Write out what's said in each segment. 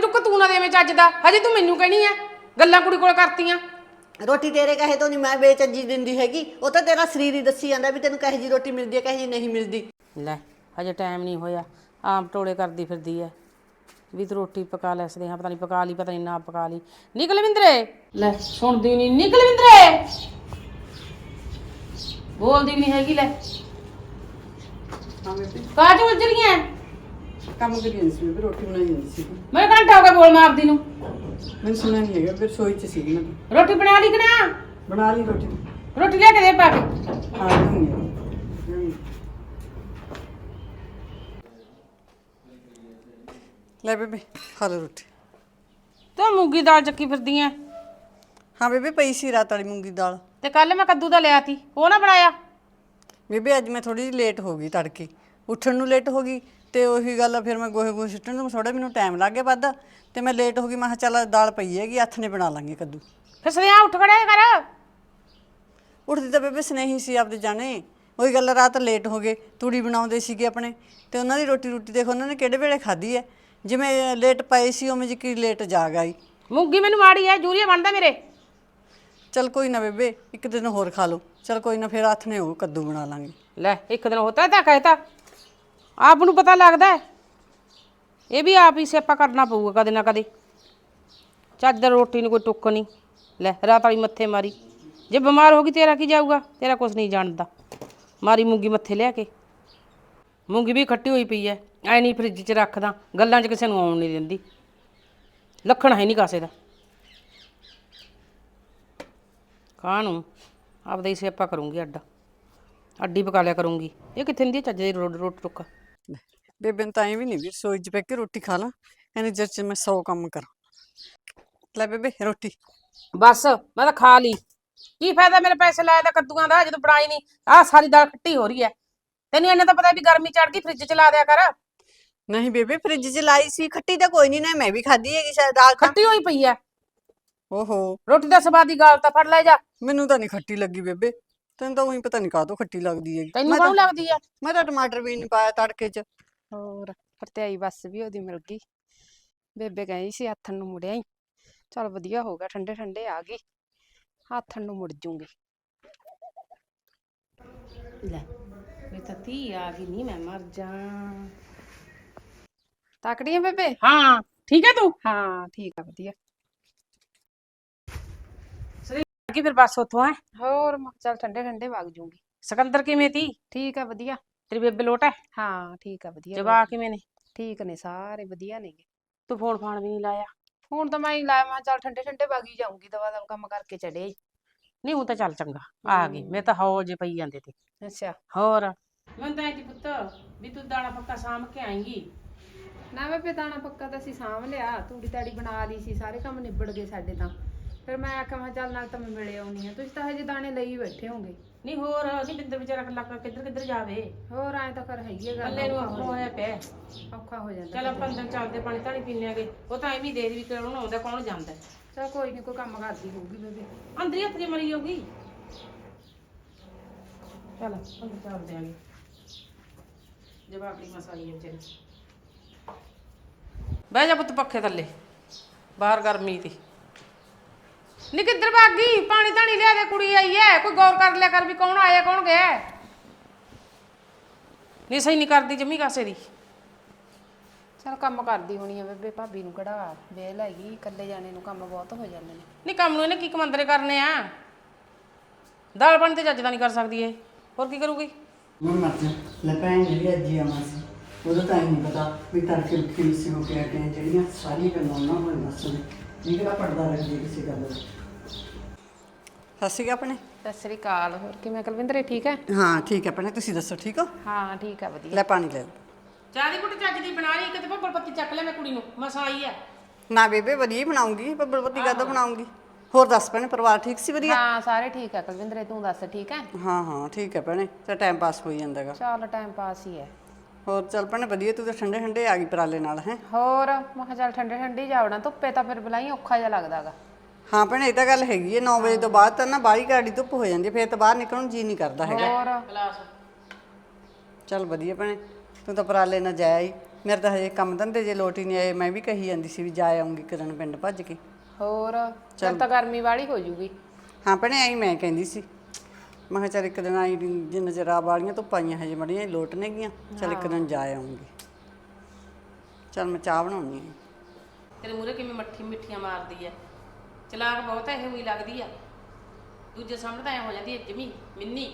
ਰੋਟੀ ਤੂੰ ਨਾ ਦੇਵੇਂ ਚੱਜ ਦਾ? ਹਜੇ ਤੂੰ ਮੈਨੂੰ ਕਹਿਣੀ ਐ ਗੱਲਾਂ ਕੁੜੀ ਕੋਲ ਕਰਤੀਆਂ। ਰੋਟੀ ਤੇਰੇ ਕਹੇ ਤੋਂ ਨਹੀਂ ਮੈਂ ਬੇਚੱਜੀ ਦਿੰਦੀ ਹੈਗੀ। ਉਹ ਤਾਂ ਤੇਰਾ ਸਰੀਰ ਹੀ ਦੱਸੀ ਜਾਂਦਾ ਵੀ ਤੈਨੂੰ ਕਹੇ ਜੀ ਰੋਟੀ ਮਿਲਦੀ ਹੈ ਕਹੇ ਜੀ ਨਹੀਂ ਮਿਲਦੀ। ਲੈ ਹਜੇ ਟਾਈਮ ਨਹੀਂ ਹੋਇਆ। ਆਮ ਟੋਲੇ ਕਰਦੀ ਫਿਰਦੀ ਐ ਵੀ ਤੂੰ ਰੋਟੀ ਪਕਾ ਲੈ ਸਦੇ ਹਾਂ ਪਤਾ ਨਹੀਂ ਪਕਾ ਲਈ ਪਤਾ ਨਹੀਂ ਨਾ ਪਕਾ ਲਈ। ਨਿਕਲ ਵਿੰਦਰੇ ਲੈ ਸੁਣਦੀ ਨਹੀਂ। ਨਿਕਲ ਵਿੰਦਰੇ ਬੋਲਦੀ ਵੀ ਨਹੀਂ ਹੈਗੀ ਲੈ। ਹਾਂ ਬੇਬੇ ਕਾਜ ਉਲਝ ਰਹੀਆਂ ਕੰਮ ਕਰੀ ਜਾਂਦੀ ਸੀ ਬੇਬੇ ਰੋਟੀ ਬਣਾਈ ਜਾਂਦੀ ਸੀ। ਮੈਂ ਘੰਟਾ ਹੋ ਗਿਆ ਬੋਲ ਮਾਰਦੀ ਨੂੰ। ਮੈਨੂੰ ਸੁਣਿਆ ਨਹੀਂ ਹੈਗਾ ਫਿਰ ਸੋਈ ਚ ਸੀ ਮੈਂ। ਰੋਟੀ ਬਣਾ ਲਈ ਕਿ ਨਾ? ਬਣਾ ਲਈ ਰੋਟੀ। ਰੋਟੀ ਲਿਆ ਕੇ ਦੇ ਪਾ ਕੇ। ਹਾਂ ਨਹੀਂ ਹੈ ਲੈ ਬੇਬੇ ਖਾ ਲਓ ਰੋਟੀ। ਤੂੰ ਮੂੰਗੀ ਦਾਲ ਚੱਕੀ ਫਿਰਦੀ ਐ। ਹਾਂ ਬੇਬੇ ਪਈ ਸੀ ਰਾਤ ਵਾਲੀ ਮੂੰਗੀ ਦਾਲ। ਤੇ ਕੱਲ ਮੈਂ ਕੱਦੂ ਦਾ ਲਿਆ ਤੀ ਉਹ ਨਾ ਬਣਾਇਆ। ਬੇਬੇ ਅੱਜ ਮੈਂ ਥੋੜੀ ਜਿਹੀ ਲੇਟ ਹੋ ਗਈ ਤੜਕੇ। ਉੱਠਣ ਨੂੰ ਲੇਟ ਹੋ ਗਈ ਤੇ ਉਹੀ ਗੱਲ ਆ ਫਿਰ ਮੈਂ ਗੋਹੇ ਗੋਹੇ ਸੁੱਟਣ ਨੂੰ ਥੋੜਾ ਮੈਨੂੰ ਟਾਈਮ ਲੱਗ ਗਿਆ ਵੱਧ ਤੇ ਮੈਂ ਲੇਟ ਹੋ ਗਈ ਮੈਂ ਕਿਹਾ ਚੱਲ ਦਾਲ ਪਈ ਹੈਗੀ ਹੱਥ ਨੇ ਬਣਾ ਲਾਂਗੇ ਕੱਦੂ। ਫਿਰ ਸਵੇਆ ਉੱਠ ਖੜਿਆ ਕਰ। ਉੱਠਦੀ ਤਾਂ ਬੇਬੇ ਸਨੇਹੀ ਸੀ ਆਪਦੇ ਜਾਣੇ। ਉਹੀ ਗੱਲ ਆ, ਰਾਤ ਲੇਟ ਹੋ ਗਏ ਤੂੜੀ ਬਣਾਉਂਦੇ ਸੀਗੇ ਆਪਣੇ ਤੇ ਉਹਨਾਂ ਦੀ ਰੋਟੀ ਰੋਟੀ ਦੇਖੋ ਉਹਨਾਂ ਨੇ ਕਿਹੜੇ ਵੇਲੇ ਖਾਧੀ ਹੈ ਜਿਵੇਂ ਲੇਟ ਪਏ ਸੀ ਉਵੇਂ ਜਿਹਾ ਲੇਟ ਜਾਗ ਆਈ। ਮੂੰਗੀ ਮੈਨੂੰ ਮਾੜੀ ਐ ਜੂਰੀਆ ਬਣਦਾ ਮੇਰੇ। ਚਲ ਕੋਈ ਨਾ ਬੇਬੇ ਇੱਕ ਦਿਨ ਹੋਰ ਖਾ ਲਓ। ਚਲ ਕੋਈ ਨਾ ਫਿਰ ਹੱਥ ਨੇ ਉਹ ਕੱਦੂ ਬਣਾ ਲਾਂਗੇ। ਲੈ ਇੱਕ ਦਿਨ ਹੋਤਾ ਤਾਂ ਕਹਿਤਾ। ਆਪ ਨੂੰ ਪਤਾ ਲੱਗਦਾ ਹੈ। ਇਹ ਵੀ ਆਪ ਹੀ ਸਿਆਪਾ ਕਰਨਾ ਪਊਗਾ ਕਦੇ ਨਾ ਕਦੇ। ਚੱਜ ਦੀ ਰੋਟੀ ਨੂੰ ਕੋਈ ਟੁੱਕ ਨਹੀਂ। ਲੈ, ਰਾਤ ਵਾਲੀ ਮੱਥੇ ਮਾਰੀ। ਜੇ ਬਿਮਾਰ ਹੋ ਗਈ ਤੇਰਾ ਕੀ ਜਾਊਗਾ? ਤੇਰਾ ਕੁਝ ਨਹੀਂ ਜਾਣਦਾ। ਮਾਰੀ ਮੂੰਗੀ ਮੱਥੇ ਲਿਆ ਕੇ। ਮੂੰਗੀ ਵੀ ਖੱਟੀ ਹੋਈ ਪਈ ਐ ਐ ਨਹੀਂ ਫ੍ਰਿਜ 'ਚ ਰੱਖਦਾ। ਗੱਲਾਂ 'ਚ ਕਿਸੇ ਨੂੰ ਆਉਣ ਨਹੀਂ ਦਿੰਦੀ। ਲੱਖਣ ਹੈ ਨਹੀਂ ਕਾਸੇ ਦਾ। ਕਾਹਨੂੰ ਆਪਦਾ ਹੀ ਸਿਆਪਾ ਕਰੂੰਗੀ ਅੱਡਾ। ਅੱਡੀ ਪਕਾ ਲਿਆ ਕਰੂੰਗੀ। ਇਹ ਕਿੱਥੇ ਹੁੰਦੀ ਹੈ ਚੱਜ ਦੀ ਰੋਟੀ ਰੋਟੀ ਟੁੱਕ? ਬੇਬੇ ਨੂੰ ਤਾਂ ਐਂ ਵੀ ਨਹੀਂ ਵੀ ਸੋਈ 'ਚ ਬਹਿ ਕੇ ਰੋਟੀ ਖਾ ਲਾਂ ਇਹਨੇ ਜਦ 'ਚ ਮੈਂ 100 ਕੰਮ ਕਰਾਂ। ਲੈ ਬੇਬੇ ਰੋਟੀ। ਬਸ ਮੈਂ ਤਾਂ ਖਾ ਲਈ। ਕੀ ਫਾਇਦਾ ਮੇਰੇ ਪੈਸੇ ਲਾਏ ਦਾ ਕੱਦੂਆਂ ਦਾ ਜਦੋਂ ਬਣਾਈ ਨਹੀਂ ਆਹ ਸਾਰੀ ਦਾਲ ਖੱਟੀ ਹੋ ਰਹੀ ਹੈ ਤੈਨੂੰ ਇਹਨਾਂ ਤਾਂ ਪਤਾ ਵੀ ਗਰਮੀ ਚੜ ਗਈ ਫ੍ਰਿਜ ਚ ਲਾ ਦਿਆ ਕਰ। ਨਹੀਂ ਬੇਬੇ ਫ੍ਰਿਜ 'ਚ ਲਾਈ ਸੀ ਖੱਟੀ ਤਾਂ ਕੋਈ ਨਹੀਂ ਨਾ ਮੈਂ ਵੀ ਖਾਧੀ ਹੈਗੀ ਸ਼ਾਇਦ ਦਾਲ ਤਾਂ। ਖੱਟੀ ਹੋਈ ਪਈ ਹੈ ਓਹੋ। ਰੋਟੀ ਦਾ ਸਵਾਦੀ ਗਾਲ ਤਾਂ ਫੜ ਲੈ ਜਾ। ਮੈਨੂੰ ਤਾਂ ਨਹੀਂ ਖੱਟੀ ਲੱਗੀ ਬੇਬੇ। ਤੈਨੂੰ ਤਾਂ ਉਹੀ ਪਤਾ ਨਹੀਂ ਕਾਹਤੋਂ ਖੱਟੀ ਲੱਗਦੀ ਹੈਗੀ। ਤੈਨੂੰ ਮੈਂ ਤਾਂ ਲੱਗਦੀ ਹੈ ਮੈਂ ਤਾਂ ਟਮਾਟਰ ਵੀ ਨਹੀਂ ਪਾਇਆ ਤੜਕੇ 'ਚ। ਹੋਰ ਭਰਤਿਆਈ ਬੱਸ ਵੀ ਉਹਦੀ ਮਿਲ ਗਈ। ਬੇਬੇ ਗਈ ਸੀ ਆਥਣ ਨੂੰ ਮੁੜਿਆ ਹੀ ਚਲ ਵਧੀਆ ਹੋ ਗਿਆ ਠੰਡੇ ਠੰਡੇ ਆ ਗਈ ਆਥਣ ਨੂੰ ਮੁੜ ਜੂੰਗੀ। ਲੈ ਮੈਂ ਤਾਂ ਤੀ ਆ ਗਈ ਨਹੀਂ ਮੈਂ ਮਰ ਜਾ ਤਾਕੜੀ ਆ ਬੇਬੇ? ਹਾਂ ਠੀਕ ਹੈ ਤੂੰ? ਹਾਂ ਠੀਕ ਆ ਵਧੀਆ। ਕੀ ਫਿਰ ਬਸ ਉੱਥੋਂ ਹੈ? ਹੋਰ ਚਲ ਠੰਡੇ ਠੰਡੇ ਵਗ ਜੂੰਗੀ। ਸਿਕੰਦਰ ਕਿਵੇਂ ਤੀ? ਠੀਕ ਆ ਵਧੀਆ। ਤੇਰੀ ਬੇਬੇ ਲੋਟ ਹੈ ਹਾਂ ਠੀਕ ਆ ਵਧੀਆ ਜਵਾ ਕਿਵੇਂ ਨੇ? ਠੀਕ ਨੇ ਸਾਰੇ ਵਧੀਆ ਨੇਗੇ। ਤੂੰ ਫੋਨ ਫਾਨ ਵੀ ਨਹੀਂ ਲਾਇਆ? ਹੁਣ ਤਾਂ ਮੈਂ ਹੀ ਲਾਇਆ ਮੈਂ ਚਲ ਠੰਡੇ ਠੰਡੇ ਵਗ ਹੀ ਜਾਊਂਗੀ ਦਵਾ ਦਮ ਕੰਮ ਕਰਕੇ ਚੜੇ ਈ। ਨਹੀਂ ਉਹ ਤਾਂ ਚੱਲ ਚੰਗਾ ਆ ਗਈ। ਮੈਂ ਤਾਂ ਹੌਲ ਜੇ ਪਈ ਜਾਂਦੇ ਤੇ। ਅੱਛਾ। ਹੋਰ? ਮੈਂ ਤਾਂ ਜੀ ਪੁੱਤ ਵੀ ਤੂੰ ਦਾਣਾ ਪੱਕਾ ਸਾਂਭ ਕੇ ਆਏਂਗੀ ਨਾ ਬੇਬੇ ਦਾਣਾ ਪੱਕਾ ਤਾਂ ਅਸੀਂ ਸਾਂਭ ਲਿਆ ਤੂੜੀ ਤਾੜੀ ਬਣਾ ਲਈ ਸੀ ਸਾਰੇ ਕੰਮ ਨਿਬੜ ਗਏ ਸਾਡੇ ਤਾਂ। ਫਿਰ ਮੈਂ ਆਖਿਆ ਮੈਂ ਕਿਹਾ ਚੱਲ ਨਾਲ ਤਾਂ ਮੈਂ ਮਿਲੇ ਆਉਣੀ ਆ। ਤੁਸੀਂ ਤਾਂ ਹਜੇ ਦਾਣੇ ਲਈ ਬੈਠੇ ਹੋਗੇ ਨਹੀਂ ਹੋਰ ਅਸੀਂ ਬਿੰਦਰ ਵਿਚਾਰਾ ਕੱਲਾ ਕਿੱਧਰ ਕਿੱਧਰ ਜਾਵੇ। ਹੋਰ ਐ ਤਾਂ ਫਿਰ ਹੈਗੀ ਆ ਗੱਲ। ਕੱਲੇ ਨੂੰ ਔਖਾ ਆਪੋ ਹੋ ਹੋਇਆ ਪਿਆ। ਔਖਾ ਹੋ ਜਾਂਦਾ ਚਲ ਆਪਾਂ ਅੰਦਰ ਚੱਲਦੇ ਪਾਣੀ ਧਾਣੀ ਪੀਣੇ ਆਗੇ। ਉਹ ਤਾਂ ਐਵੇਂ ਦੇਰ ਵੀ ਕੌਣ ਆਉਂਦਾ ਕੌਣ ਜਾਂਦਾ। ਚਲ ਕੋਈ ਨਹੀਂ ਕੋਈ ਕੰਮ ਕਰਦੀ ਹੋਊਗੀ ਬੇਬੇ। ਅੰਦਰ ਹੀ ਹੱਥ ਜੇ ਮਰੀ ਜਾਊਗੀ। ਚਲ ਅੰਦਰ ਚੱਲਦੇ ਆਗੇ। ਜਵਾਬ ਦੀ ਮਸਾਈ ਹੈ ਵਿਚਾਰੀ। ਬਹਿ ਜਾ ਪੁੱਤ ਪੱਖੇ ਥੱਲੇ। ਬਾਹਰ ਗਰਮੀ ਤੇ ਨੀ ਕਿੱਧਰ ਭੱਗ ਗਈ? ਪਾਣੀ ਧਾਣੀ ਲਿਆ ਦੇ ਕੁੜੀ ਆਈ ਐ। ਕੋਈ ਗੌਰ ਕਰ ਲਿਆ ਕਰ ਵੀ ਕੌਣ ਆਇਆ ਕੌਣ ਗਿਆ ਨਹੀਂ ਸਹੀ ਨਹੀਂ ਕਰਦੀ ਜੰਮੀ ਕਾਸੇ ਦੀ। ਚਲ ਕੰਮ ਕਰਦੀ ਹੋਣੀ ਆ ਬੇਬੇ ਭਾਬੀ ਨੂੰ ਕਿਹੜਾ ਵੇਲ ਹੈਗੀ ਇਕੱਲੇ ਜਾਣੇ ਨੂੰ ਕੰਮ ਬਹੁਤ ਹੋ ਜਾਂਦੇ ਨੇ। ਨਹੀਂ ਕੰਮ ਨੂੰ ਇਹਨੇ ਕੀ ਕਮੰਦਰੇ ਕਰਨੇ ਆ? ਦਾਲ ਪਾਣੀ ਤੇ ਚੱਜ ਦਾ ਨਹੀਂ ਕਰ ਸਕਦੀ ਇਹ। ਹੋਰ ਕੀ ਕਰੂਗੀ? ਮੈਂ ਮਰ ਜਾ। ਲੈ ਭੈਣ ਜਿਹੜੀ ਅੱਜ ਹੀ ਆਵਾਂ ਸੀ ਉਹਦਾ ਤਾਂ ਨਹੀਂ ਪਤਾ ਵੀ ਤੜਕੇ ਨਹੀਂ ਸੀ ਹੋ ਕੇ ਆਟੇ ਜਿਹੜੀਆਂ ਸਾਰੀਆਂ ਗੱਲਾਂ ਉਹਨਾਂ ਹੋਏ ਬਸ ਨੇ ਇਹ ਕਿਹੜਾ ਪੜਦਾ ਰੱਖਦੀ ਕਿਸੇ ਗੱਲ ਦਾ। ਸਤਿ ਸ਼੍ਰੀ ਅਕਾਲ ਆਪਣੇ। ਸਤਿ ਸ੍ਰੀ ਅਕਾਲ ਹੋਰ ਕਿਵੇਂ ਕੁਲਵਿੰਦਰੇ ਠੀਕ ਹੈ? ਹਾਂ ਠੀਕ ਹੈ ਭੈਣੇ ਤੁਸੀਂ ਦੱਸੋ ਠੀਕ ਹੋ? ਹਾਂ ਠੀਕ ਆ ਵਧੀਆ। ਲੈ ਪਾਣੀ ਲੈ ਲਓ ਚਾਹ ਦੀ ਕੁੱਟ ਚੱਜ ਦੀ ਬਣਾ ਲਈ ਕਿਤੇ ਭੱਬਲ ਪੱਤੀ ਚੱਕ ਲੈ ਮੈਂ ਕੁੜੀ ਨੂੰ ਮਸਾ ਆਈ ਐ ਨਾ ਬੇਬੇ ਵਧੀਆ ਹੀ ਬਣਾਉਂਗੀ ਬੱਬਲਪਤੀ ਕਾਹਦਾ ਬਣਾਉਂਗੀ? ਹੋਰ ਦੱਸ ਭੈਣੇ ਪਰਿਵਾਰ ਠੀਕ ਸੀ ਵਧੀਆ? ਹਾਂ ਸਾਰੇ ਠੀਕ ਆ ਕੁਲਵਿੰਦਰੇ ਤੂੰ ਦੱਸ ਠੀਕ ਹੈ? ਹਾਂ ਹਾਂ ਠੀਕ ਹੈ ਭੈਣੇ ਤੇ ਟਾਈਮ ਪਾਸ ਹੋਈ ਜਾਂਦਾਗਾ ਚੱਲ ਟਾਈਮ ਪਾਸ ਹੀ ਹੈ। ਹੋਰ ਚੱਲ ਭੈਣੇ ਵਧੀਆ ਤੂੰ ਤਾਂ ਠੰਡੇ ਠੰਡੇ ਆ ਗਈ ਪਰਾਲੇ ਨਾਲ ਹੈ? ਹੋਰ ਮੈਂ ਕਿਹਾ ਚੱਲ ਠੰਡੇ ਠੰਡੇ ਜਾਵਣਾ ਧੁੱਪੇ ਤਾਂ ਫਿਰ ਬਲਾਈ ਔਖਾ ਜਿਹਾ ਲੱਗਦਾਗਾ ਹਾਂ ਭੈਣੇ ਇਹ ਤਾਂ ਗੱਲ ਹੈਗੀ ਹੈ 9 ਵਜੇ ਤੋਂ ਬਾਅਦ ਤਾਂ ਨਾ ਬਾਹਲੀ ਗਾੜੀ ਧੁੱਪ ਹੋ ਜਾਂਦੀ ਹੈ, ਫਿਰ ਤਾਂ ਬਾਹਰ ਨਿਕਲਣ ਨੂੰ ਜੀ ਨਹੀਂ ਕਰਦਾ ਹੈਗਾ। ਹੋਰ? ਕਲਾਸ ਚੱਲ ਵਧੀਆ ਭੈਣੇ ਤੂੰ ਤਾਂ ਪਰਾਲੇ ਨਾਲ ਜਾਇਆ ਹੀ ਮੇਰੇ ਤਾਂ ਹਜੇ ਕੰਮ ਧੰਦੇ ਜੇ ਲੋਟ ਹੀ ਨਹੀਂ ਆਏ ਮੈਂ ਵੀ ਕਹੀ ਜਾਂਦੀ ਸੀ ਵੀ ਜਾ ਆਉਂਗੀ ਕਿਰਨ ਪਿੰਡ ਭੱਜ ਕੇ। ਹੋਰ? ਚੱਲ ਤਾਂ ਗਰਮੀ ਵਾਲੀ ਹੋ ਜੂਗੀ। ਹਾਂ ਭੈਣੇ ਆਈ ਮੈਂ ਕਹਿੰਦੀ ਸੀ। ਮੈਂ ਕਿਹਾ ਚੱਲ ਇੱਕ ਦਿਨ ਆਈ ਜਿੰਨਾ ਚਿਰ ਆ ਵਾਲੀਆਂ ਤੋਂ ਪਾਈਆਂ ਹਜੇ ਮੜੀਆਂ ਲੋਟ ਨੇ ਗੀਆਂ ਚੱਲ ਇੱਕ ਦਿਨ ਜਾ ਆਉਂਗੀ। ਚੱਲ ਮੈਂ ਚਾਹ ਬਣਾਉਣੀ ਹੈ ਤੇਰੇ ਮੂਰੇ ਕਿਵੇਂ ਮੱਠੀ ਮਿੱਠੀਆਂ ਮਾਰਦੀ ਐ ਚਲਾਕ ਬਹੁਤ ਐ ਇਹ ਵੀ ਲੱਗਦੀ ਆ। ਦੂਜੇ ਸਾਹਮਣੇ ਤਾਂ ਐ ਹੋ ਜਾਂਦੀ ਐ ਜਮੀ ਮਿੰਨੀ।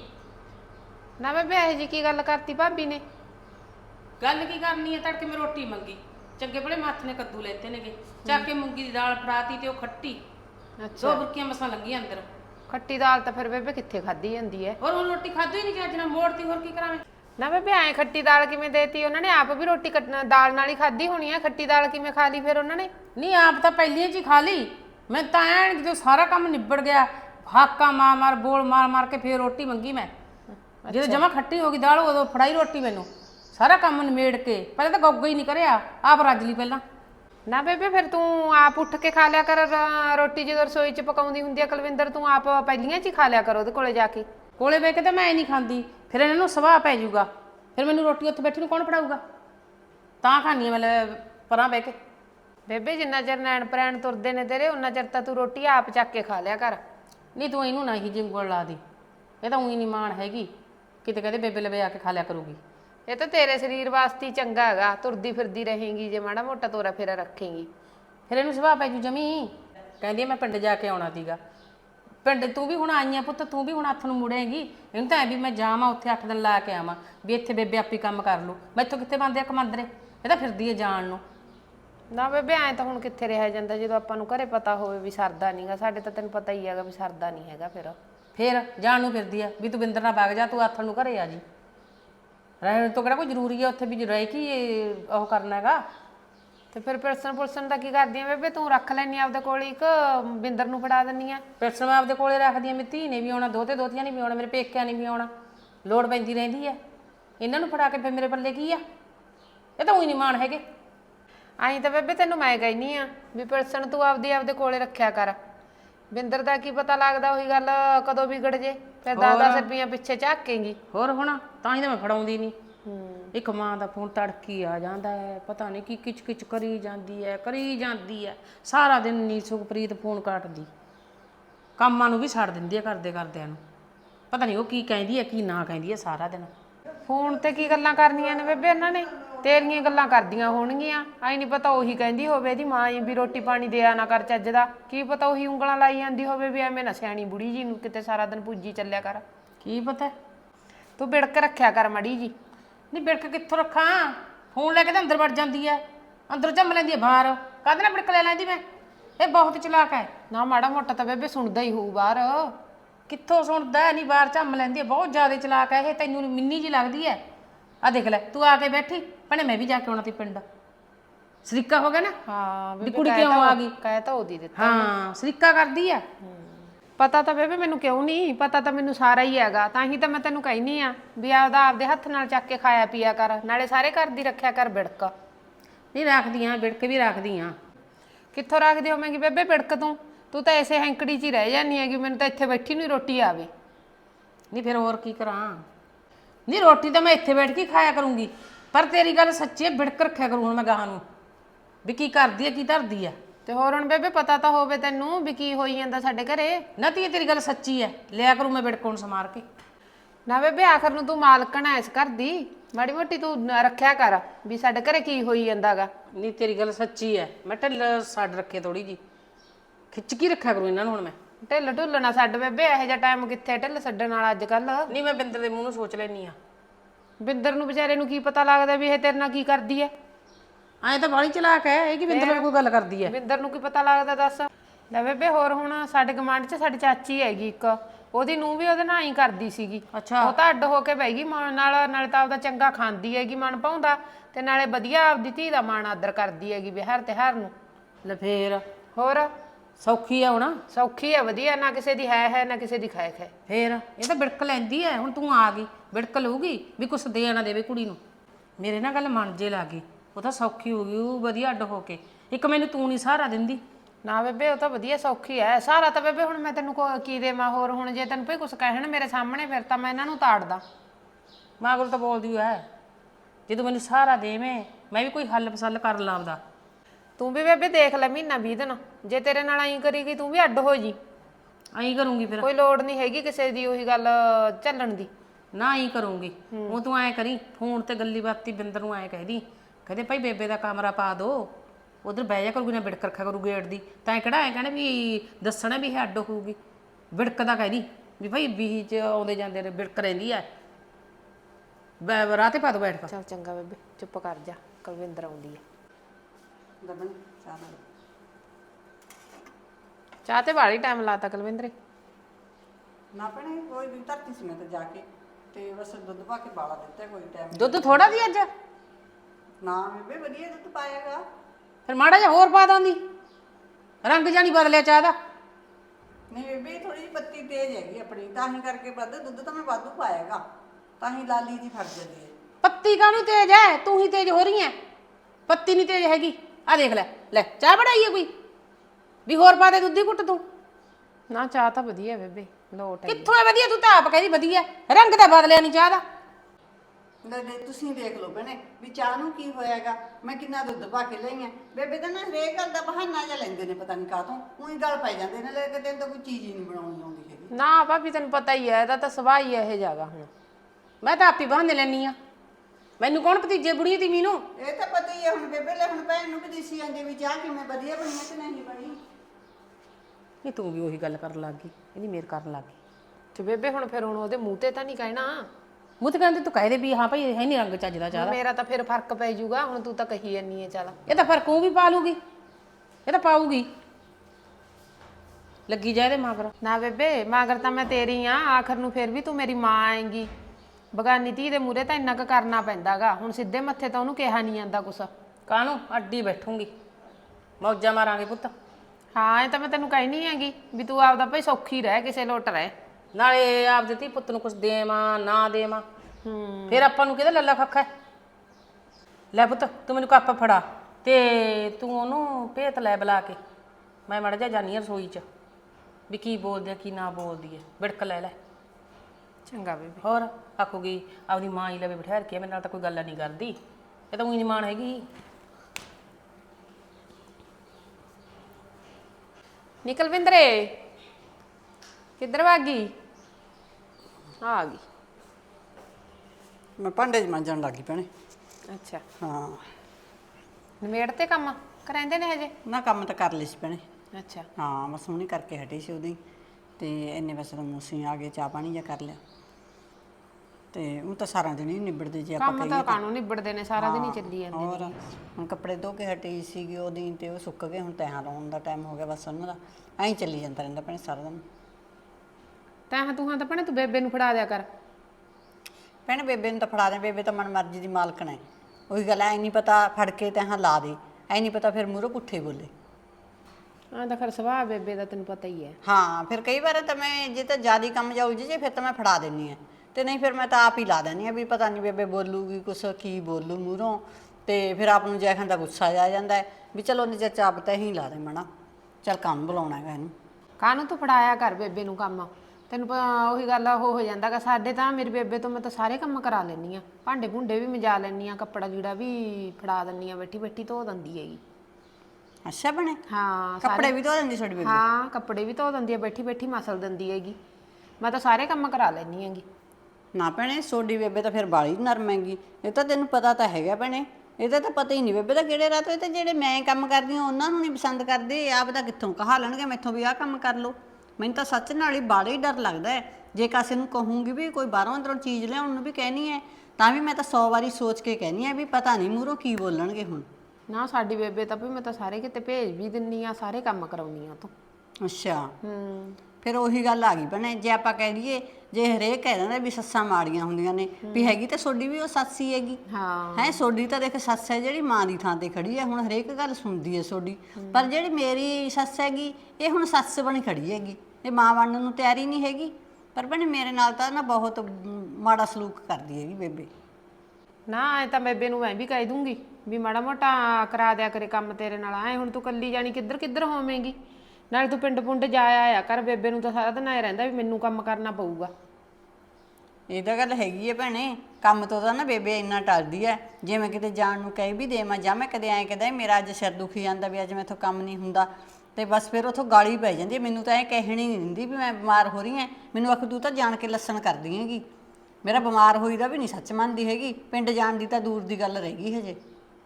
ਨਾ ਬੇਬੇ ਇਹ ਜੀ ਕੀ ਗੱਲ ਕਰਤੀ ਭਾਬੀ ਨੇ? ਗੱਲ ਕੀ ਕਰਨੀ ਐ ਤੜਕੇ ਮੈਂ ਰੋਟੀ ਮੰਗੀ। ਚੰਗੇ ਬੜੇ ਮੱਥ ਨੇ ਕੱਦੂ ਲੈਤੇ ਨੇਗੇ। ਚੱਕ ਕੇ ਮੂੰਗੀ ਦੀ ਦਾਲ ਫੜਾਤੀ ਤੇ ਉਹ ਖੱਟੀ। ਦੋ ਬੁਰਕੀਆਂ ਮਸਾਂ ਲੰਗੀਆਂ ਅੰਦਰ। ਖੱਟੀ ਦਾਲ ਤਾਂ ਫਿਰ ਬੇਬੇ ਕਿੱਥੇ ਖਾਦੀ ਜਾਂਦੀ ਹੈ ਹੋਰ ਹੁਣ ਰੋਟੀ ਖਾਧੀ ਨਹੀਂ ਚੱਜ ਨਾਲ ਮੋੜਤੀ ਹੋਰ ਕੀ ਕਰਾਂਵੇਂ ਨਾ ਬੇਬੇ ਐ ਖੱਟੀ ਦਾਲ ਕਿਵੇਂ ਦੇਤੀ ਉਹਨਾਂ ਨੇ? ਆਪ ਵੀ ਰੋਟੀ ਦਾਲ ਨਾਲ ਹੀ ਖਾਦੀ ਹੋਣੀ ਆ ਖੱਟੀ ਦਾਲ ਕਿਵੇਂ ਖਾ ਲਈ ਫਿਰ ਉਹਨਾਂ ਨੇ? ਨਹੀਂ ਆਪ ਤਾਂ ਪਹਿਲੀਆਂ ਚ ਹੀ ਖਾ ਲਈ। ਮੈਂ ਤਾਂ ਐਨ ਜਦੋਂ ਸਾਰਾ ਕੰਮ ਨਿਬੜ ਗਿਆ। ਹਾਕਾ ਮਾਰ ਮਾਰ ਬੋਲ ਮਾਰ ਮਾਰ ਕੇ ਫੇਰ ਰੋਟੀ ਮੰਗੀ ਮੈਂ। ਜਦੋਂ ਜਮਾ ਖੱਟੀ ਹੋ ਗਈ ਦਾਲ ਉਦੋਂ ਫੜਾਈ ਰੋਟੀ ਮੈਨੂੰ। ਸਾਰਾ ਕੰਮ ਨਿਮੇੜ ਕੇ ਪਹਿਲਾਂ ਤਾਂ ਗੋਗਾ ਹੀ ਨਹੀਂ ਕਰਿਆ ਆਪ ਰੱਜ ਲਈ ਪਹਿਲਾਂ। ਨਾ ਬੇਬੇ ਫਿਰ ਤੂੰ ਆਪ ਉੱਠ ਕੇ ਖਾ ਲਿਆ ਕਰ ਰ- ਰੋਟੀ ਜਦੋਂ ਰਸੋਈ 'ਚ ਪਕਾਉਂਦੀ ਹੁੰਦੀ ਆ ਕੁਲਵਿੰਦਰ ਤੂੰ ਆਪ ਪਹਿਲੀਆਂ 'ਚ ਹੀ ਖਾ ਲਿਆ ਕਰ ਉਹਦੇ ਕੋਲੇ ਜਾ ਕੇ। ਕੋਲੇ ਬਹਿ ਕੇ ਤਾਂ ਮੈਂ ਨਹੀਂ ਖਾਂਦੀ। ਫਿਰ ਇਹਨਾਂ ਨੂੰ ਸਵਾਹ ਪੈ ਜਾਊਗਾ। ਫਿਰ ਮੈਨੂੰ ਰੋਟੀ ਉੱਥੇ ਬੈਠੀ ਨੂੰ ਕੌਣ ਫੜਾਊਗਾ? ਤਾਂ ਖਾਣੀ ਮੈਂ ਪਰਾਂ ਬਹਿ ਕੇ। ਬੇਬੇ ਜਿੰਨਾ ਚਿਰ ਨੈਣ ਪ੍ਰੈਣ ਤੁਰਦੇ ਨੇ ਤੇਰੇ ਉਹਨਾਂ ਚਿਰ ਤਾਂ ਤੂੰ ਰੋਟੀ ਆਪ ਚੱਕ ਕੇ ਖਾ ਲਿਆ ਕਰ। ਨਹੀਂ ਤੂੰ ਇਹਨੂੰ ਨਹੀਂ ਜਿੰਗਲ ਲਾ ਦੀ। ਇਹ ਤਾਂ ਉਹੀ ਨਹੀਂ ਮਾਣ ਹੈਗੀ। ਕਿਤੇ ਕਹਦੇ ਬੇਬੇ ਲਵੇ ਆ ਕੇ ਖਾ ਲਿਆ ਕਰੂਗੀ। ਇਹ ਤਾਂ ਤੇਰੇ ਸਰੀਰ ਵਾਸਤੇ ਹੀ ਚੰਗਾ ਹੈਗਾ। ਤੁਰਦੀ ਫਿਰਦੀ ਰਹੇਂਗੀ ਜੇ ਮਾੜਾ ਮੋਟਾ ਤੋਰਾ ਫੇਰਾ ਰੱਖੇਂਗੀ। ਫਿਰ ਇਹਨੂੰ ਸੁਭਾਅ ਪੈ ਜੂ ਜਮੀ। ਕਹਿੰਦੀ ਮੈਂ ਪਿੰਡ ਜਾ ਕੇ ਆਉਣਾ ਸੀਗਾ। ਪਿੰਡ ਤੂੰ ਵੀ ਹੁਣ ਆਈ ਆ ਪੁੱਤ ਤੂੰ ਵੀ ਹੁਣ ਹੱਥ ਨੂੰ ਮੁੜੇਂਗੀ। ਇਹਨੂੰ ਤਾਂ ਐ ਵੀ ਮੈਂ ਜਾਵਾਂ ਉੱਥੇ 8 ਦਿਨ ਲਾ ਕੇ ਆਵਾਂ। ਵੀ ਇੱਥੇ ਬੇਬੇ ਆਪੀ ਕੰਮ ਕਰ ਲੂ। ਮੈਥੋਂ ਕਿੱਥੇ ਬੰਦੇ ਆ ਕਮਾਂਦਰੇ? ਇਹ ਤਾਂ ਫਿਰਦੀ ਹੈ ਜਾਣ ਨੂੰ। ਨਾ ਬੇਬੇ ਐ ਤਾਂ ਹੁਣ ਕਿੱਥੇ ਰਿਹਾ ਜਾਂਦਾ ਜਦੋਂ ਆਪਾਂ ਨੂੰ ਘਰੇ ਪਤਾ ਹੋਵੇ ਵੀ ਸਰਦਾ ਨਹੀਂਗਾ ਸਾਡੇ ਤਾਂ ਤੈਨੂੰ ਪਤਾ ਹੀ ਹੈਗਾ ਵੀ ਸਰਦਾ ਨਹੀਂ ਹੈਗਾ ਫਿਰ। ਫੇਰ ਜਾਣ ਨੂੰ ਫਿਰਦੀ ਆ ਵੀ ਤੂੰ ਬਿੰਦਰ ਨਾਲ ਵਗ ਜਾ ਤੂੰ ਆਥਣ ਨੂੰ ਘਰੇ ਆ ਜੀ। ਰਹਿਣ ਤੋਂ ਕਿਹੜਾ ਕੋਈ ਜ਼ਰੂਰੀ ਹੈ ਉੱਥੇ ਵੀ ਰਹਿ ਕੀ ਉਹ ਕਰਨਾ ਹੈਗਾ। ਤੇ ਫਿਰ ਪਰਸਨ ਪੁਰਸਨ ਦਾ ਕੀ ਕਰਦੀ ਆ ਬੇਬੇ? ਤੂੰ ਰੱਖ ਲੈਣੀ ਆਪਦੇ ਕੋਲ ਇੱਕ ਬਿੰਦਰ ਨੂੰ ਫੜਾ ਦਿੰਨੀ ਆ। ਪੈਸਾ ਮੈਂ ਆਪਦੇ ਕੋਲੇ ਰੱਖਦੀ ਆ ਮੇਰੀ ਧੀ ਨੇ ਵੀ ਆਉਣਾ ਦੋਤੇ ਦੋਤੀਆਂ ਨੇ ਵੀ ਆਉਣਾ ਮੇਰੇ ਪੇਕਿਆਂ ਨੇ ਵੀ ਆਉਣਾ। ਲੋੜ ਪੈਂਦੀ ਰਹਿੰਦੀ ਹੈ ਇਹਨਾਂ ਨੂੰ ਫੜਾ ਕੇ ਫਿਰ ਮੇਰੇ ਪੱਲੇ ਕੀ ਆ? ਇਹ ਤਾਂ ਉਹੀ ਨਹੀਂ ਮਾਣ ਹੈਗੇ। ਆਈ ਤਾਂ ਬੇਬੇ ਤੈਨੂੰ ਮੈਂ ਕਹਿਨੀ ਆ ਵੀ ਪਰਸਨ ਤੂੰ ਆਪਦੀ ਆਪਦੇ ਕੋਲੇ ਰੱਖਿਆ ਕਰ। ਬਿੰਦਰ ਦਾ ਕੀ ਪਤਾ ਲੱਗਦਾ ਉਹੀ ਗੱਲ ਕਦੋਂ ਵਿਗੜ ਜੇ ਫਿਰ 10-10 ਰੁਪਈਆ ਪਿੱਛੇ ਝਾਕੇਂਗੀ। ਹੋਰ ਹੁਣ ਤਾਂ ਹੀ ਤਾਂ ਮੈਂ ਫੜਾਉਂਦੀ ਨਹੀਂ ਇੱਕ ਮਾਂ ਦਾ ਫੋਨ ਤੜਕੀ ਆ ਜਾਂਦਾ ਹੈ ਪਤਾ ਨਹੀਂ ਕੀ ਕਿਚ ਕਿਚ ਕਰੀ ਜਾਂਦੀ ਹੈ ਕਰੀ ਜਾਂਦੀ ਹੈ। ਸਾਰਾ ਦਿਨ ਨੀ ਸੁਖਪ੍ਰੀਤ ਫੋਨ ਕੱਟਦੀ। ਕੰਮਾਂ ਨੂੰ ਵੀ ਛੱਡ ਦਿੰਦੀ ਹੈ ਕਰਦੇ ਕਰਦਿਆਂ ਨੂੰ। ਪਤਾ ਨਹੀਂ ਉਹ ਕੀ ਕਹਿੰਦੀ ਹੈ ਕੀ ਨਾ ਕਹਿੰਦੀ ਹੈ ਸਾਰਾ ਦਿਨ। ਫੋਨ ਤੇ ਕੀ ਗੱਲਾਂ ਕਰਨੀਆਂ ਨੇ ਬੇਬੇ ਇਹਨਾਂ ਨੇ? ਤੇਰੀਆਂ ਗੱਲਾਂ ਕਰਦੀਆਂ ਹੋਣਗੀਆਂ। ਆਈ ਨਹੀਂ ਪਤਾ ਉਹੀ ਕਹਿੰਦੀ ਹੋਵੇ ਇਹਦੀ ਮਾਂ ਹੀ ਵੀ ਰੋਟੀ ਪਾਣੀ ਦਿਆ ਨਾ ਕਰ ਚੱਜ ਦਾ। ਕੀ ਪਤਾ ਉਹੀ ਉਂਗਲਾਂ ਲਾਈ ਜਾਂਦੀ ਹੋਵੇ ਵੀ ਐਵੇਂ ਨਾ ਸਿਆਣੀ ਬੁੜੀ ਜੀ ਨੂੰ ਕਿਤੇ ਸਾਰਾ ਦਿਨ ਪੁੱਜੀ ਚੱਲਿਆ ਕਰ। ਕੀ ਪਤਾ? ਤੂੰ ਬਿੜਕ ਰੱਖਿਆ ਕਰ ਮੜੀ ਜੀ। ਨਹੀਂ ਬਿੜਕ ਕਿੱਥੋਂ ਰੱਖਾਂ? ਫੋਨ ਲੈ ਕੇ ਤਾਂ ਅੰਦਰ ਵੜ ਜਾਂਦੀ ਹੈ ਅੰਦਰ ਝੰਮ ਲੈਂਦੀ ਹੈ ਬਾਹਰ। ਕਾਹਦੇ ਨਾਲ ਬਿੜਕ ਲੈ ਲੈਂਦੀ ਮੈਂ? ਇਹ ਬਹੁਤ ਚਲਾਕ ਹੈ ਨਾ ਮਾੜਾ ਮੋਟਾ ਤਾਂ ਬੇਬੇ ਸੁਣਦਾ ਹੀ ਹੋਊ ਬਾਹਰ। ਕਿੱਥੋਂ ਸੁਣਦਾ? ਨਹੀਂ ਬਾਹਰ ਝੰਮ ਲੈਂਦੀ ਹੈ ਬਹੁਤ ਜ਼ਿਆਦਾ ਚਲਾਕ ਹੈ ਇਹ ਤੈਨੂੰ ਮਿੰਨੀ ਜੀ ਲੱਗਦੀ ਹੈ ਆ ਦੇਖ ਲੈ ਤੂੰ ਆ ਕੇ ਬੈਠੀ ਭਣੇ ਮੈਂ ਵੀ ਜਾ ਕੇ ਆਉਣਾ ਤੀ ਪਿੰਡ। ਸਰੀਕਾ ਹੋ ਗਿਆ ਨਾ? ਹਾਂ ਵੀ ਕੁੜੀ ਕਿਉਂ ਆ ਗਈ? ਕਹਿ ਤਾਂ ਉਹਦੀ ਦਿੱਤਾ ਹਾਂ ਸਰੀਕਾ ਕਰਦੀ ਆ। ਪਤਾ ਤਾਂ ਬੇਬੇ ਮੈਨੂੰ ਕਿਉਂ ਨਹੀਂ ਪਤਾ ਤਾਂ ਮੈਨੂੰ ਸਾਰਾ ਹੀ ਹੈਗਾ ਤਾਂ ਹੀ ਤਾਂ ਮੈਂ ਤੈਨੂੰ ਕਹਿਨੀ ਆ ਵੀ ਆਪਦਾ ਆਪਦੇ ਹੱਥ ਨਾਲ ਚੱਕ ਕੇ ਖਾਇਆ ਪੀਆ ਕਰ ਨਾਲੇ ਸਾਰੇ ਘਰ ਦੀ ਰੱਖਿਆ ਕਰ ਬਿੜਕ। ਨਹੀਂ ਰੱਖਦੀਆਂ ਬਿੜਕ ਵੀ ਰੱਖਦੀਆਂ। ਕਿੱਥੋਂ ਰੱਖਦੀ ਹੋਵੇਂਗੀ ਬੇਬੇ ਬਿੜਕ ਤੂੰ? ਤੂੰ ਤਾਂ ਐਸੇ ਹੈਂਕੜੀ 'ਚ ਹੀ ਰਹਿ ਜਾਂਦੀ ਹੈਗੀ ਮੈਨੂੰ ਤਾਂ ਇੱਥੇ ਬੈਠੀ ਨੂੰ ਰੋਟੀ ਆਵੇ। ਨਹੀਂ ਫਿਰ ਹੋਰ ਕੀ ਕਰਾਂ? ਨਹੀਂ ਰੋਟੀ ਤਾਂ ਮੈਂ ਇੱਥੇ ਬੈਠ ਕੇ ਖਾਇਆ ਕਰੂੰਗੀ। ਪਰ ਤੇਰੀ ਗੱਲ ਸੱਚੀ ਹੈ ਬਿੜਕ ਰੱਖਿਆ ਕਰੂੰ ਹੁਣ ਮੈਂ ਗਾਹਾਂ ਨੂੰ। ਵੀ ਕੀ ਕਰਦੀ ਹੈ ਕੀ ਧਰਦੀ ਹੈ। ਤੇ ਹੋਰ ਹੁਣ ਬੇਬੇ ਪਤਾ ਤਾਂ ਹੋਵੇ ਤੈਨੂੰ ਵੀ ਕੀ ਹੋਈ ਜਾਂਦਾ ਸਾਡੇ ਘਰੇ। ਨਾ ਤੀ ਤੇਰੀ ਗੱਲ ਸੱਚੀ ਹੈ। ਲਿਆ ਕਰੂੰ ਮੈਂ ਬਿੜਕ ਹੁਣ ਸਮਾਰ ਕੇ। ਨਾ ਬੇਬੇ ਆਖਰ ਨੂੰ ਤੂੰ ਮਾਲਕਣ ਐ ਇਸ ਘਰ ਦੀ। ਮਾੜੀ ਮੋਟੀ ਤੂੰ ਨ- ਰੱਖਿਆ ਕਰ ਵੀ ਸਾਡੇ ਘਰੇ ਕੀ ਹੋਈ ਜਾਂਦਾਗਾ ਨਹੀਂ ਤੇਰੀ ਗੱਲ ਸੱਚੀ ਹੈ। ਮੈਂ ਢਿੱਲ ਛੱਡ ਰੱਖੇ ਥੋੜੀ ਜੀ। ਖਿੱਚ ਕੀ ਰੱਖਿਆ ਕਰੂੰ ਇਹਨਾਂ ਨੂੰ ਹੁਣ ਮੈਂ। ਢਿੱਲ ਢੁੱਲ ਨਾ ਛੱਡ ਬੇਬੇ ਇਹੋ ਜਿਹਾ ਟਾਈਮ ਕਿੱਥੇ ਢਿੱਲ ਛੱਡਣ ਵਾਲਾ ਅੱਜ ਕੱਲ ਨਹੀਂ ਮੈਂ ਬਿੰਦਰ ਦੇ ਮੂੰਹ ਨੂੰ ਸੋਚ ਲੈਣੀ ਆ ਬਿੰਦਰ ਨੂੰ ਵਿਚਾਰੇ ਨੂੰ ਕੀ ਪਤਾ ਲੱਗਦਾ ਵੀ ਇਹ ਤੇਰੇ ਨਾਲ ਕੀ ਕਰਦੀ ਐ ਐਂ ਤਾਂ ਬਾਲੀ ਚਲਾਕ ਹੈ ਇਹ ਕੀ ਬਿੰਦਰ ਨਾਲ ਕੋਈ ਗੱਲ ਕਰਦੀ ਹੈ? ਬਿੰਦਰ ਨੂੰ ਕੀ ਪਤਾ ਲੱਗਦਾ ਦੱਸ। ਲੈ ਬੇਬੇ ਹੋਰ ਹੁਣ ਸਾਡੇ ਗਮਾਂਡ 'ਚ ਸਾਡੀ ਚਾਚੀ ਹੈਗੀ ਇੱਕ। ਉਹਦੀ ਨੂੰ ਵੀ ਉਹਦੇ ਨਾਲ ਹੀ ਕਰਦੀ ਸੀਗੀ। ਅੱਛਾ। ਉਹ ਤਾਂ ਅੱਡ ਹੋ ਕੇ ਬਹਿ ਗਈ ਮਾਂ ਨਾਲ ਨਾਲੇ ਤਾਂ ਆਪਦਾ ਚੰਗਾ ਖਾਂਦੀ ਹੈਗੀ ਮਨ ਪਾਉਂਦਾ ਤੇ ਨਾਲੇ ਵਧੀਆ ਆਪਦੀ ਧੀ ਦਾ ਮਾਣ ਆਦਰ ਕਰਦੀ ਹੈਗੀ ਬਿਹਾਰ ਤੇ ਹਰ ਨੂੰ। ਲੈ ਫੇਰ। ਹੋਰ? ਸੌਖੀ ਆ ਹੁਣ। ਸੌਖੀ ਹੈ ਵਧੀਆ ਨਾ ਕਿਸੇ ਦੀ ਹੈ ਹੈ ਨਾ ਕਿਸੇ ਦੀ ਖਾਇ ਖਾਇ ਫੇਰ ਇਹ ਤਾਂ ਬਿੜਕ ਲੈਂਦੀ ਐ ਹੁਣ ਤੂੰ ਆ ਗਈ ਬਿੜਕ ਲਊਗੀ ਵੀ ਕੁਛ ਦੇ ਨਾ ਦੇਵੇ ਕੁੜੀ ਨੂੰ। ਮੇਰੇ ਨਾਲ ਗੱਲ ਮਨ ਜੇ ਲੱਗੀ ਉਹ ਤਾਂ ਸੌਖੀ ਹੋ ਗਈ ਉਹ ਵਧੀਆ ਅੱਡ ਹੋ ਕੇ। ਇੱਕ ਮੈਨੂੰ ਤੂੰ ਨਹੀਂ ਸਹਾਰਾ ਦਿੰਦੀ। ਨਾ ਬੇਬੇ ਉਹ ਤਾਂ ਵਧੀਆ ਸੌਖੀ ਹੈ ਸਾਰਾ ਤਾਂ ਬੇਬੇ ਹੁਣ ਮੈਂ ਤੈਨੂੰ ਕੋ ਕੀ ਦੇਵਾਂ ਹੋਰ ਹੁਣ ਜੇ ਤੈਨੂੰ ਭਈ ਕੁਝ ਕਹਿਣ ਮੇਰੇ ਸਾਹਮਣੇ ਫਿਰ ਤਾਂ ਮੈਂ ਇਹਨਾਂ ਨੂੰ ਤਾੜਦਾ। ਮਾਂ ਕੋਲ ਤਾਂ ਬੋਲਦੀ ਹੈ ਜਦੋਂ ਮੈਨੂੰ ਸਹਾਰਾ ਦੇਵੇਂ ਮੈਂ ਵੀ ਕੋਈ ਹੱਲ ਫਸਲ ਕਰ ਲਾਂ ਆਪਦਾ ਤੂੰ ਵੀ ਬੇਬੇ ਦੇਖ ਲੈ ਮਹੀਨਾ 20 ਦਿਨ ਜੇ ਤੇਰੇ ਨਾਲ ਐਂ ਕਰੀਗੀ ਤੂੰ ਵੀ ਅੱਡ ਹੋ ਜੀ। ਐਂ ਕਰੂੰਗੀ ਫਿਰ। ਕੋਈ ਲੋੜ ਨਹੀਂ ਹੈਗੀ ਕਿਸੇ ਦੀ ਉਹੀ ਗੱਲ ਚੱਲਣ ਦੀ। ਨਾ ਹੀ ਕਰੂੰਗੀ। ਉਹ ਤੂੰ ਐ ਕਰੀ ਫੋਨ ਤੇ ਗੱਲੀ ਬਾਤੀ ਬਿੰਦਰ ਨੂੰ ਐ ਕਹਿਦੀ ਕਹਦੇ ਭਾਈ ਬੇਬੇ ਦਾ ਕਮਰਾ ਪਾ ਦੋ ਉਧਰ ਬਹਿ ਜਾ ਕਰੂਗੀ ਨਾ ਵਿੜਕ ਰੱਖਿਆ ਕਰੂ ਗੇਟ ਦੀ। ਤਾਂ ਕਿਹੜਾ ਐ ਕਹਿੰਦੇ ਵੀ ਦੱਸਣਾ ਵੀ ਇਹ ਅੱਡ ਹੋਊਗੀ। ਵਿੜਕ ਦਾ ਕਹਿਦੀ ਵੀ ਭਾਈ ਬੀਹੀ ਚ ਆਉਂਦੇ ਜਾਂਦੇ ਨੇ ਵਿੜਕ ਰਹਿੰਦੀ ਐ। ਬੈ- ਰਾਹ ਤੇ ਪਾ ਦੋ ਬੈਠ ਕੇ। ਚੱਲ ਚੰਗਾ ਬੇਬੇ ਚੁੱਪ ਕਰ ਜਾ ਕੁਲਵਿੰਦਰ ਆਉਂਦੀ ਹੈ ਦਬਨ ਚਾਹ ਤੇ ਟਾਈਮ ਲਾਤਾ ਕੁਲਵਿੰਦਰੇ। ਨਾ ਭੈਣੇ ਕੋਈ ਵੀ ਧਰਤੀ ਸੀ ਮੈਂ ਤਾਂ ਜਾ ਕੇ ਤੇ ਬਸ ਦੁੱਧ ਪਾ ਕੇ ਬਾਲਾ ਦਿੱਤਾ ਕੋਈ ਟਾਈਮ ਦੁੱਧ ਥੋੜਾ ਦੀ ਅੱਜ? ਨਾ ਬੇਬੇ ਵਧੀਆ ਦੁੱਧ ਪਾਏਗਾ ਫਿਰ ਮਾੜਾ ਜਿਹਾ ਹੋਰ ਪਾ ਦਾਂਦੀ ਰੰਗ ਜਾਨੀ ਬਦਲਿਆ ਚਾਹ ਦਾ। ਨਹੀਂ ਬੇਬੇ ਥੋੜੀ ਜਿਹੀ ਪੱਤੀ ਤੇਜ਼ ਹੈਗੀ ਆਪਣੀ ਤਾਂ ਹੀ ਕਰਕੇ ਵੱਧ ਦੁੱਧ ਤਾਂ ਮੈਂ ਵਾਧੂ ਪਾਏਗਾ ਤਾਂ ਹੀ ਲਾਲੀ ਜੀ ਫੜ ਜਾਂਦੀ ਹੈ। ਪੱਤੀ ਕਾਹਨੂੰ ਤੇਜ਼ ਐ ਤੂੰ ਹੀ ਤੇਜ਼ ਹੋ ਰਹੀ ਐ ਪੱਤੀ ਨਹੀਂ ਤੇਜ਼ ਹੈਗੀ। ਆ ਦੇਖ ਲੈ ਲੈ ਚਾਹ ਬਣਾਈ ਐ ਕੋਈ? ਵੀ ਹੋਰ ਪਾ ਦੇ ਦੁੱਧੀ ਕੁੱਟ ਤੂੰ। ਨਾ ਚਾਹ ਤਾਂ ਵਧੀਆ ਬੇਬੇ ਲੋਟ ਹੈ ਕਿੱਥੋਂ ਐ ਵਧੀਆ? ਤੂੰ ਤਾਂ ਆਪ ਕਹਿੰਦੀ ਵਧੀਆ ਰੰਗ ਤਾਂ ਬਦਲਿਆ ਨਹੀਂ ਚਾਹ ਦਾ। ਲੈ ਤੁਸੀਂ ਦੇਖ ਲਓ ਭੈਣੇ ਵੀ ਚਾਹ ਨੂੰ ਕੀ ਹੋਇਆਗਾ? ਮੈਂ ਕਿੰਨਾ ਦੁੱਧ ਪਾ ਕੇ ਲਈ ਆ। ਬੇਬੇ ਤਾਂ ਨਾ ਹਰੇਕ ਗੱਲ ਦਾ ਬਹਾਨਾ ਜਿਹਾ ਲੈਂਦੇ ਨੇ ਪਤਾ ਨਹੀਂ ਕਾਹਤੋਂ। ਉਹੀ ਗੱਲ ਪੈ ਜਾਂਦੇ ਨੇ ਲੈ ਕੇ ਤੈਨੂੰ ਤਾਂ ਕੋਈ ਚੀਜ਼ ਹੀ ਨਹੀਂ ਬਣਾਉਣੀ ਆਉਂਦੀ ਹੈਗੀ। ਨਾ ਭਾਬੀ ਤੈਨੂੰ ਪਤਾ ਹੀ ਹੈ ਇਹਦਾ ਤਾਂ ਸੁਭਾਅ ਹੀ ਇਹ ਜਾਗਾ ਹੁਣ। ਮੈਂ ਤਾਂ ਆਪੀ ਬਹਾਨੇ ਲੈਣੀ ਆ। ਮੈਨੂੰ ਕੌਣ ਭਤੀਜੇ ਬੁੜੀ ਦੀ ਮੀਨੂੰ? ਇਹ ਤਾਂ ਪਤਾ ਹੀ ਹੈ ਹੁਣ ਬੇਬੇ ਲੈ ਹੁਣ ਭੈਣ ਨੂੰ ਵੀ ਦਿਸੀ ਜਾਂਦੀ ਵੀ ਚਾਹ ਕਿਵੇਂ ਵਧੀਆ ਬਣੀ ਹੈ ਕਿ ਨਹੀਂ ਬਣੀ? ਨਹੀਂ ਤੂੰ ਵੀ ਉਹੀ ਗੱਲ ਕਰਨ ਲੱਗ ਗਈ ਇਹਦੀ ਮੇਰ ਕਰਨ ਲੱਗ ਗਈ। ਤੇ ਬੇਬੇ ਹੁਣ ਫਿਰ ਹੁਣ ਉਹਦੇ ਮੂੰਹ ਤੇ ਤਾਂ ਨਹੀਂ ਕਹਿਣਾ। ਮੂੰਹ ਤੇ ਕਹਿੰਦੇ ਤੂੰ ਕਹਿ ਦੇ ਵੀ ਹਾਂ ਭਾਈ ਹੈ ਨਹੀਂ ਰੰਗ ਚੱਜ ਦਾ ਚਾਹ ਮੇਰਾ ਤਾਂ ਫਿਰ ਫ਼ਰਕ ਪੈ ਜਾਊਗਾ ਹੁਣ ਤੂੰ ਤਾਂ ਕਹੀ ਜਾਨੀ ਹੈ ਚੱਲ। ਇਹ ਤਾਂ ਫ਼ਰਕ ਉਹ ਵੀ ਪਾ ਲੂਗੀ ਇਹ ਤਾਂ ਪਾਊਗੀ। ਲੱਗੀ ਜਾ ਇਹਦੇ ਮਗਰ। ਨਾ ਬੇਬੇ ਮਗਰ ਤਾਂ ਮੈਂ ਤੇਰੀ ਆ ਆਖਰ ਨੂੰ ਫਿਰ ਵੀ ਤੂੰ ਮੇਰੀ ਮਾਂ ਆਏਂਗੀ। ਬਗਾਨੀ ਧੀ ਦੇ ਮੂਰੇ ਤਾਂ ਇੰਨਾ ਕੁ ਕਰਨਾ ਪੈਂਦਾਗਾ। ਹੁਣ ਸਿੱਧੇ ਮੱਥੇ ਤਾਂ ਉਹਨੂੰ ਕਿਹਾ ਨਹੀਂ ਜਾਂਦਾ ਕੁਛ। ਕਾਹਨੂੰ? ਅੱਡੀ ਬੈਠੂੰਗੀ। ਮੌਜਾਂ ਮਾਰਾਂਗੇ ਪੁੱਤ। ਹਾਂ ਇਹ ਤਾਂ ਮੈਂ ਤੈਨੂੰ ਕਹਿਣੀ ਹੈਗੀ ਵੀ ਤੂੰ ਆਪਦਾ ਭਾਈ ਸੌਖੀ ਰਹਿ ਕਿਸੇ ਲੋਟ ਰਹਿ। ਨਾਲੇ ਆਪਦੇ ਧੀ ਪੁੱਤ ਨੂੰ ਕੁਝ ਦੇਵਾਂ ਨਾ ਦੇਵਾਂ। ਹੂੰ। ਫਿਰ ਆਪਾਂ ਨੂੰ ਕਿਹਦਾ ਲੱਲਾ ਖੱਖਾ ਹੈ? ਲੈ ਪੁੱਤ ਤੂੰ ਮੈਨੂੰ ਕੱਪ ਫੜਾ ਤੇ ਤੂੰ ਉਹਨੂੰ ਭੇਤ ਲੈ ਬੁਲਾ ਕੇ। ਮੈਂ ਮੜ ਜਾ ਜਾਨੀ ਆ ਰਸੋਈ 'ਚ। ਵੀ ਕੀ ਬੋਲਦੀ ਆ ਕੀ ਨਾ ਬੋਲਦੀ ਹੈ ਵਿੜਕ ਲੈ ਲੈ। ਚੰਗਾ ਬੇਬੇ। ਹੋਰ ਆਖੂਗੀ ਆਪਦੀ ਮਾਂ ਹੀ ਲਵੇ ਬਿਠਾ ਰੱਖੀ ਆ, ਮੇਰੇ ਨਾਲ ਤਾਂ ਕੋਈ ਗੱਲ ਨਹੀਂ ਕਰਦੀ। ਇਹ ਤਾਂ ਉਹੀ ਨਹੀਂ ਮਾਣ ਹੈਗੀ। ਨਿਕਲ ਵਿੰਦਰੇ ਕਿੱਧਰ ਭਾਗੀ ਆ ਗਈ। ਮੈਂ ਭਾਂਡੇ ਚ ਮਾਂਜਣ ਲੱਗੀ ਭੈਣੇ। ਅੱਛਾ। ਹਾਂ। ਨਿਮੇੜ ਤੇ ਕੰਮ ਕਰਾਂਦੇ ਨੇ ਹਜੇ? ਨਾ ਕੰਮ ਤਾਂ ਕਰ ਲਈ ਸੀ ਭੈਣੇ। ਅੱਛਾ। ਹਾਂ ਬਸ ਹੁਣੇ ਕਰਕੇ ਹਟੀ ਸੀ ਉਹਦੀ ਤੇ ਇੰਨੇ ਬਸ ਮੂਸੀ ਆ ਗਏ ਚਾਹ ਪਾਣੀ ਜਿਹਾ ਕਰ ਲਿਆ। ਤੇ ਉਹ ਤਾਂ ਸਾਰਾ ਦਿਨ ਹੀ ਨਿਬੜਦੇ ਜੇ ਆਪਾਂ ਕੰਮ ਤਾਂ ਕਾਨੂੰ ਨਿਬੜਦੇ ਨੇ ਸਾਰਾ ਦਿਨ ਹੀ ਚੱਲੀ ਜਾਂਦੇ ਹੋਰ ਹੁਣ ਕੱਪੜੇ ਧੋ ਕੇ ਹਟੀ ਸੀਗੀ ਉਹਦੀ ਤੇ ਉਹ ਸੁੱਕ ਗਏ ਹੁਣ ਤੈਹਾਂ ਲਾਉਣ ਦਾ ਟਾਈਮ ਹੋ ਗਿਆ ਬਸ ਉਹਨਾਂ ਦਾ। ਐਂ ਹੀ ਚੱਲੀ ਜਾਂਦਾ ਰਹਿੰਦਾ ਭੈਣੇ ਸਾਰਾ ਦਿਨ। ਤੈਂ ਤੂੰ ਹਾਂ ਤਾਂ ਭੈਣੇ ਤੂੰ ਬੇਬੇ ਨੂੰ ਫੜਾ ਦਿਆ ਕਰ। ਭੈਣੇ ਬੇਬੇ ਨੂੰ ਤਾਂ ਫੜਾ ਦੇ ਬੇਬੇ ਤਾਂ ਮਨ ਮਰਜ਼ੀ ਦੀ ਮਾਲਕਣ ਹੈ ਉਹੀ ਗੱਲ ਐ ਨਹੀਂ ਪਤਾ ਫੜ ਕੇ ਤੈਹਾਂ ਲਾ ਦੇ ਐ ਨਹੀਂ ਪਤਾ ਫਿਰ ਮੂਹਰੋਂ ਪੁੱਠੇ ਬੋਲੇ। ਆਂ ਤਾਂ ਫਿਰ ਸੁਭਾਅ ਬੇਬੇ ਦਾ ਤੈਨੂੰ ਪਤਾ ਹੀ ਹੈ। ਹਾਂ ਫਿਰ ਕਈ ਵਾਰ ਤਾਂ ਮੈਂ ਜੇ ਤਾਂ ਜ਼ਿਆਦਾ ਕੰਮ ਜਾ ਉਲਝ ਜੇ ਫਿਰ ਤਾਂ ਮੈਂ ਫੜਾ ਦਿੰਨੀ ਆ। ਤੇ ਨਹੀਂ ਫਿਰ ਮੈਂ ਤਾਂ ਆਪ ਹੀ ਲਾ ਦਿੰਨੀ ਆ ਵੀ ਪਤਾ ਨਹੀਂ ਬੇਬੇ ਬੋਲੂਗੀ ਕੁਛ ਕੀ ਬੋਲੂ ਮੂਹਰੋਂ ਤੇ ਫਿਰ ਆਪ ਨੂੰ ਜੈਖਾਂ ਦਾ ਗੁੱਸਾ ਆ ਜਾਂਦਾ ਹੈ ਵੀ ਚਲੋ ਨਿਜਰ ਚਾਪ ਤਾਂ ਹੀ ਲਾ ਦੇ ਮਣਾ ਚਲ ਕੰਮ ਬੁਲਾਉਣਾ ਹੈਗਾ ਇਹਨੂੰ। ਕਾਹਨੂੰ ਤੂੰ ਫੜਾਇਆ ਕਰ ਬੇਬੇ ਨੂੰ ਕੰਮ? ਤੈਨੂੰ ਪ- ਉਹੀ ਗੱਲ ਆ ਉਹ ਹੋ ਜਾਂਦਾਗਾ ਸਾਡੇ ਤਾਂ ਮੇਰੀ ਬੇਬੇ ਤੋਂ ਮੈਂ ਤਾਂ ਸਾਰੇ ਕੰਮ ਕਰਾ ਲੈਣੀ ਆ ਭਾਂਡੇ ਭੁੰਡੇ ਵੀ ਮਜਾ ਲੈਣੀ ਆ ਕੱਪੜਾ ਲੀੜਾ ਵੀ ਫੜਾ ਦਿੰਨੀ ਆ ਬੈਠੀ ਬੈਠੀ ਧੋ ਦਿੰਦੀ ਹੈਗੀ। ਅੱਛਾ ਬਣੇ ਹਾਂ ਕੱਪੜੇ ਵੀ ਧੋ ਦਿੰਦੀ ਤੁਹਾਡੀ ਬੇਬੇ? ਹਾਂ ਕੱਪੜੇ ਵੀ ਧੋ ਦਿੰਦੀ ਆ ਬੈਠੀ ਬੈਠੀ ਮਸਲ ਦਿੰਦੀ ਹੈਗੀ। ਮੈਂ ਤਾਂ ਸਾਰੇ ਕੰਮ ਕਰਾ ਲੈਣੀ ਹੈਗੀ। ਨਾ ਭੈਣੇ ਸੋਡੀ ਬੇਬੇ ਤਾਂ ਫਿਰ ਬਾਲੀ ਨਰਮ ਹੈਗੀ। ਇਹ ਤਾਂ ਤੈਨੂੰ ਪਤਾ ਤਾਂ ਹੈਗਾ ਭੈਣੇ। ਇਹਦਾ ਤਾਂ ਪਤਾ ਹੀ ਨਹੀਂ ਬੇਬੇ ਦਾ ਕਿਹੜੇ ਰਾਤ ਇਹ ਤਾਂ ਜਿਹੜੇ ਮੈਂ ਕੰਮ ਕਰਦੀ ਹਾਂ ਉਹਨਾਂ ਨੂੰ ਨਹੀਂ ਪਸੰਦ ਕਰਦੇ। ਆਪ ਤਾਂ ਕਿੱਥੋਂ ਕਹਾ ਲੈਣਗੇ ਮੈਥੋਂ ਵੀ ਆਹ ਕੰਮ ਕਰ ਲਓ। ਮੈਨੂੰ ਤਾਂ ਸੱਚ ਨਾਲ ਹੀ ਬਾੜਾ ਹੀ ਡਰ ਲੱਗਦਾ ਹੈ। ਜੇ ਕਾਸੇ ਨੂੰ ਕਹੂੰਗੀ ਵੀ ਕੋਈ ਬਾਹਰੋਂ ਅੰਦਰੋਂ ਚੀਜ਼ ਲਿਆਉਣ ਨੂੰ ਵੀ ਕਹਿਣੀ ਹੈ ਤਾਂ ਵੀ ਮੈਂ ਤਾਂ 100 ਵਾਰੀ ਸੋਚ ਕੇ ਕਹਿਣੀ ਹੈ ਵੀ ਪਤਾ ਨਹੀਂ ਮੂਹਰੋਂ ਕੀ ਬੋਲਣਗੇ ਹੁਣ। ਨਾ ਸਾਡੀ ਬੇਬੇ ਤਾਂ ਵੀ ਮੈਂ ਤਾਂ ਸਾਰੇ ਕਿਤੇ ਭੇਜ ਵੀ ਦਿੰਨੀ ਆ ਸਾਰੇ ਕੰਮ ਕਰਾਉਣੀ ਆ ਤੂੰ। ਅੱਛਾ। ਹੂੰ। ਫਿਰ ਉਹੀ ਗੱਲ ਆ ਗਈ ਭੈਣੇ ਜੇ ਆਪਾਂ ਕਹਿ ਦਈਏ ਜੇ ਹਰੇਕ ਕਹਿ ਦਿੰਦਾ ਵੀ ਸੱਸਾਂ ਮਾੜੀਆਂ ਹੁੰਦੀਆਂ ਨੇ ਵੀ ਹੈਗੀ ਤਾਂ ਸੋਡੀ ਵੀ ਉਹ ਸੱਸ ਹੀ ਹੈਗੀ। ਹਾਂ। ਹੈ ਸੋਡੀ ਤਾਂ ਦੇਖ ਸੱਸ ਹੈ ਜਿਹੜੀ ਮਾਂ ਦੀ ਥਾਂ ਤੇ ਖੜੀ ਹੈ ਹੁਣ ਹਰੇਕ ਗੱਲ ਸੁਣਦੀ ਹੈ ਸੋਡੀ ਪਰ ਜਿਹੜੀ ਮੇਰੀ ਸੱਸ ਹੈਗੀ ਇਹ ਹੁਣ ਸੱਸ ਬਣੀ ਖੜੀ ਹੈਗੀ। ਇਹ ਮਾਂ ਬਣਨ ਨੂੰ ਤਿਆਰੀ ਨਹੀਂ ਹੈਗੀ। ਪਰ ਭੈਣੇ ਮੇਰੇ ਨਾਲ ਤਾਂ ਨਾ ਬਹੁਤ ਮਾੜਾ ਸਲੂਕ ਕਰਦੀ ਹੈਗੀ ਬੇਬੇ। ਨਾ ਐ ਤਾਂ ਬੇਬੇ ਨੂੰ ਮੈਂ ਵੀ ਕਹਿ ਦੂੰਗੀ ਵੀ ਮਾੜਾ ਮੋਟਾ ਕਰਾ ਦਿਆ ਕਰੇ ਕੰਮ ਤੇਰੇ ਨਾਲ। ਐ ਹੁਣ ਤੂੰ ਕੱਲੀ ਜਾਣੀ ਕਿੱਧਰ ਕਿੱਧਰ ਹੋਵੇਂਗੀ? ਨਾਲੇ ਤੂੰ ਪਿੰਡ ਪੁੰਡ ਜਾ ਆਇਆ ਕਰ, ਬੇਬੇ ਨੂੰ ਤਾਂ ਸਾਰਾ ਦਿਨ ਐ ਰਹਿੰਦਾ ਵੀ ਮੈਨੂੰ ਕੰਮ ਕਰਨਾ ਪਊਗਾ। ਇਹ ਤਾਂ ਗੱਲ ਹੈਗੀ ਹੈ ਭੈਣੇ, ਕੰਮ ਤੋਂ ਤਾਂ ਨਾ ਬੇਬੇ ਇੰਨਾ ਟਲਦੀ ਐ। ਜੇ ਮੈਂ ਕਿਤੇ ਜਾਣ ਨੂੰ ਕਹਿ ਵੀ ਦੇਵਾਂ ਜਾਂ, ਮੈਂ ਕਦੇ ਐਂ ਕਹਦਾ ਮੇਰਾ ਅੱਜ ਸਿਰ ਦੁਖੀ ਜਾਂਦਾ ਵੀ ਅੱਜ ਮੈਥੋਂ ਕੰਮ ਨਹੀਂ ਹੁੰਦਾ। ਤੇ ਬਸ ਫਿਰ ਉਥੋਂ ਗਾਲੀ ਪੈ ਜਾਂਦੀ ਹੈ। ਮੈਨੂੰ ਤਾਂ ਇਹ ਕਹਿਣੀ ਨਹੀਂ ਦਿੰਦੀ ਵੀ ਮੈਂ ਬਿਮਾਰ ਹੋ ਰਹੀ ਐ। ਮੈਨੂੰ ਆਖ ਤੂੰ ਤਾਂ ਜਾਣ ਕੇ ਲੱਸਣ ਕਰਦੀ ਹੈਗੀ। ਮੇਰਾ ਬਿਮਾਰ ਹੋਈ ਦਾ ਵੀ ਨਹੀਂ ਸੱਚ ਮੰਨਦੀ ਹੈਗੀ। ਪਿੰਡ ਜਾਣ ਦੀ ਤਾਂ ਦੂਰ ਦੀ ਗੱਲ ਰਹਿ ਗਈ ਹਜੇ।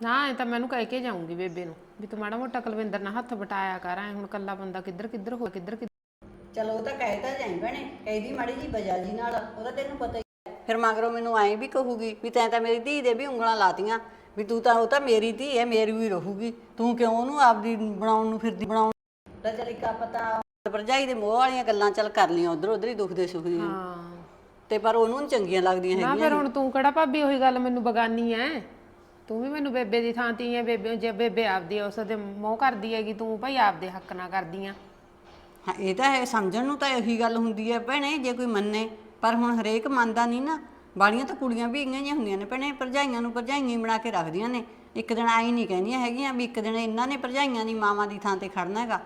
ਨਾ ਇਹ ਤਾਂ ਮੈਨੂੰ ਕਹਿ ਕੇ ਜਾਊਂਗੀ ਬੇਬੇ ਨੂੰ ਵੀ ਤੂੰ ਮਾੜਾ ਮੋਟਾ ਕੁਲਵਿੰਦਰ ਨਾਲ ਹੱਥ ਬਟਾਇਆ ਕਰ ਐ ਹੁਣ ਕੱਲਾ ਬੰਦਾ ਕਿੱਧਰ ਕਿੱਧਰ ਹੋ ਕਿੱਧਰ ਕਿੱਧਰ ਚਲੋ ਉਹ ਤਾਂ ਕਹਿ ਤਾਂ ਜਾਈ ਭੈਣੇ ਕਹਿੰਦੀ ਮਾੜੀ ਜੀ ਬਜਾ ਜੀ ਨਾਲ ਉਹਦਾ ਤੈਨੂੰ ਪਤਾ ਹੀ ਹੈ। ਫਿਰ ਮਗਰੋਂ ਮੈਨੂੰ ਐਂ ਵੀ ਕਹੂਗੀ ਵੀ ਤੈਂ ਤਾਂ ਮੇਰੀ ਧੀ ਦੇ ਵੀ ਉਂਗਲਾਂ ਲਾਤੀਆਂ ਵੀ ਤੂੰ ਤਾਂ ਉਹ ਤਾਂ ਮੇਰੀ ਧੀ ਹੈ ਮੇਰੀ ਵੀ ਰਹੂਗੀ ਤੂੰ ਕਿਉਂ ਉਹਨੂੰ ਆਪਦੀ ਬਣਾਉਣ ਨੂੰ ਫਿਰਦੀ ਬਣਾਉਣ ਤਾਂ ਚਲ ਇੱਕ ਪਤਾ ਭਰਜਾਈ ਦੇ ਮੋਹ ਵਾਲੀਆਂ ਗੱਲਾਂ ਚੱਲ ਕਰ ਲੀਆਂ ਉਧਰ ਉਧਰ ਹੀ ਦੁਖਦੇ ਸੁਖਦੇ ਹਾਂ। ਤੇ ਪਰ ਉਹਨੂੰ ਨੀ ਚੰਗੀਆਂ ਲੱਗਦੀਆਂ ਨਾ ਹੈਗੀਆਂ ਫਿਰ ਹੁਣ ਤੂੰ ਕਿਹੜਾ ਭਾਬੀ ਉਹੀ ਗੱਲ ਮੈਨੂੰ ਬਗਾਨੀ ਐ। ਤੂੰ ਵੀ ਮੈਨੂੰ ਬੇਬੇ ਦੀ ਥਾਂ ਤੀ ਐ ਬੇਬੇ ਜੇ ਬੇਬੇ ਆਪਦੀ ਉਸ ਦੇ ਮੋਹ ਕਰਦੀ ਹੈਗੀ ਤੂੰ ਭਾਈ ਆਪਦੇ ਹੱਕ ਨਾਲ ਕਰਦੀ ਆ। ਹਾਂ ਇਹ ਤਾਂ ਹੈ ਸਮਝਣ ਨੂੰ ਤਾਂ ਇਹੀ ਗੱਲ ਹੁੰਦੀ ਹੈ ਭੈਣੇ ਜੇ ਕੋਈ ਮੰਨੇ ਪਰ ਹੁਣ ਹਰੇਕ ਮੰਨਦਾ ਨਹੀਂ ਨਾ। ਬਾਲੀਆਂ ਤਾਂ ਕੁੜੀਆਂ ਵੀ ਇੰਗੀਆਂ ਜਿਹੀਆਂ ਹੁੰਦੀਆਂ ਨੇ ਭੈਣੇ ਭਰਜਾਈਆਂ ਨੂੰ ਭਰਜਾਈਆਂ ਹੀ ਬਣਾ ਕੇ ਰੱਖਦੀਆਂ ਨੇ। ਇੱਕ ਦਿਨ ਆਈ ਨਹੀਂ ਕਹਿੰਦੀਆਂ ਹੈਗੀਆਂ ਵੀ ਇੱਕ ਦਿਨ ਇਹਨਾਂ ਨੇ ਭਰਜਾਈਆਂ ਦੀ ਮਾਵਾਂ ਦੀ ਥਾਂ ਤੇ ਖੜਨਾ ਹੈਗਾ।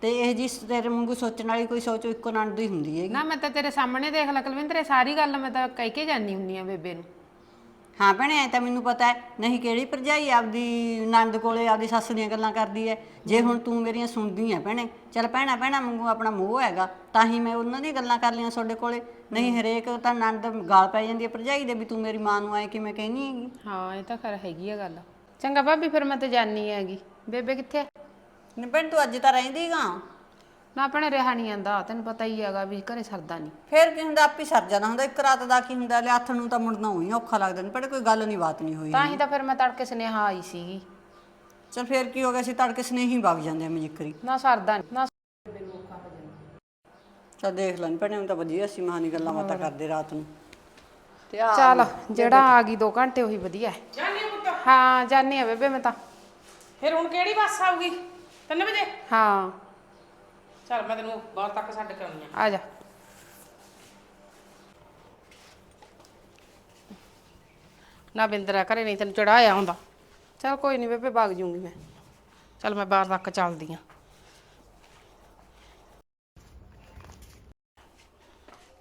ਤੇ ਇਹ ਜਿਸ ਤੇਰੇ ਵਾਂਗੂ ਸੋਚਣ ਵਾਲੀ ਕੋਈ ਸੋਚ ਇੱਕੋ ਨੰਦ ਦੀ ਹੁੰਦੀ ਹੈਗੀ। ਨਾ ਮੈਂ ਤਾਂ ਤੇਰੇ ਸਾਹਮਣੇ ਦੇਖ ਲੈ ਕੁਲਵਿੰਦਰ ਇਹ ਸਾਰੀ ਗੱਲ ਮੈਂ ਤਾਂ ਕਹਿ ਕੇ ਜਾਨੀ ਹੁੰਨੀ ਆ ਬੇਬੇ ਨੂੰ। ਹਾਂ ਭੈਣੇ ਐ ਤਾਂ ਮੈਨੂੰ ਪਤਾ ਹੈ ਨਹੀਂ ਕਿਹੜੀ ਭਰਜਾਈ ਆਪਦੀ ਨੰਦ ਕੋਲੇ ਆਪਦੀ ਸੱਸ ਦੀਆਂ ਗੱਲਾਂ ਕਰਦੀ ਹੈ। ਜੇ ਹੁਣ ਤੂੰ ਮੇਰੀਆਂ ਸੁਣਦੀ ਹੈ ਭੈਣੇ ਚੱਲ ਭੈਣਾ ਭੈਣਾ ਵਾਂਗੂ ਆਪਣਾ ਮੋਹ ਹੈਗਾ ਤਾਂ ਹੀ ਮੈਂ ਉਹਨਾਂ ਦੀਆਂ ਗੱਲਾਂ ਕਰ ਲਈਆਂ ਤੁਹਾਡੇ ਕੋਲੇ। ਨਹੀਂ ਹਰੇਕ ਤਾਂ ਨੰਦ ਗਾਲ ਪੈ ਜਾਂਦੀ ਹੈ ਭਰਜਾਈ ਦੇ ਵੀ ਤੂੰ ਮੇਰੀ ਮਾਂ ਨੂੰ ਐ ਕਿਵੇਂ ਕਹਿਨੀ ਹੈਗੀ? ਹਾਂ ਇਹ ਤਾਂ ਖਰ ਹੈਗੀ ਆ ਗੱਲ। ਚੰਗਾ ਭਾਬੀ ਫਿਰ ਮੈਂ ਤੇ ਜਾਨੀ ਹੈਗੀ। ਬੇਬੇ ਕਿੱਥੇ ਆ? ਨਹੀਂ ਭੈਣ ਤੂੰ ਅੱਜ ਤਾਂ ਰਹਿੰਦੀ ਗਾ। ਨਾ ਆਪਣੇ ਰਿਹਾ ਨਹੀਂ ਆਂਦਾ ਤੈਨੂੰ ਪਤਾ ਹੀ ਹੈਗਾ ਵੀ ਘਰੇ ਸਰਦਾ ਨਹੀਂ। ਫੇਰ ਕੀ ਹੁੰਦਾ ਆਪੀ ਸਰ ਜਾਣਾ ਹੁੰਦਾ ਇੱਕ ਰਾਤ ਦਾ ਕੀ ਹੁੰਦਾ ਲੈ ਹੱਥ ਨੂੰ ਤਾਂ ਮੁੜਨਾ ਹੋਈ ਔਖਾ ਲੱਗਦਾ ਨਹੀਂ ਪਰ ਕੋਈ ਗੱਲ ਨਹੀਂ ਬਾਤ ਨਹੀਂ ਹੋਈ। ਤਾਂ ਹੀ ਤਾਂ ਫਿਰ ਮੈਂ ਤੜਕੇ ਸੁਨੇਹਾ ਆਈ ਸੀਗੀ। ਚਲ ਫੇਰ ਕੀ ਹੋ ਗਿਆ ਸੀ ਤੜਕੇ ਸਨੇਹੀ ਵਗ ਜਾਂਦੇ ਆ ਮਜਿਕਰੀ। ਨਾ ਸਰਦਾ ਨੀ ਨਾ ਚਲ ਦੇਖ ਲੈਣ ਭੈਣੇ ਹੁਣ ਤਾਂ ਵਧੀਆ ਸੀ ਮਹਾਨੀ ਗੱਲਾਂ ਬਾਤਾਂ ਕਰਦੇ ਰਾਤ ਨੂੰ। ਤੇ ਆ ਚੱਲ ਜਿਹੜਾ ਆ ਗਈ 2 ਘੰਟੇ ਉਹੀ ਵਧੀਆ। ਹੈ ਜਾਨੀ ਪੁੱਤ। ਹਾਂ ਜਾਨੀ ਆ ਬੇਬੇ ਮੈਂ ਤਾਂ। ਫਿਰ ਹੁਣ ਕਿਹੜੀ ਬੱਸ ਆਊਗੀ? 3 ਵਜੇ? ਹਾਂ। ਚੱਲ ਮੈਂ ਤੈਨੂੰ ਬਾਹਰ ਤੱਕ ਛੱਡ ਕੇ ਆਉਣੀ ਆ ਆ ਜਾ। ਨਾ ਬਿੰਦਰਾ ਘਰੇ ਨਹੀਂ ਤੈਨੂੰ ਚੜਾਇਆ ਹੁੰਦਾ। ਚੱਲ ਕੋਈ ਨਹੀਂ ਬੇਬੇ ਭੱਗ ਜੂੰਗੀ ਮੈਂ। ਚੱਲ ਮੈਂ ਬਾਹਰ ਤੱਕ ਚੱਲਦੀ ਆ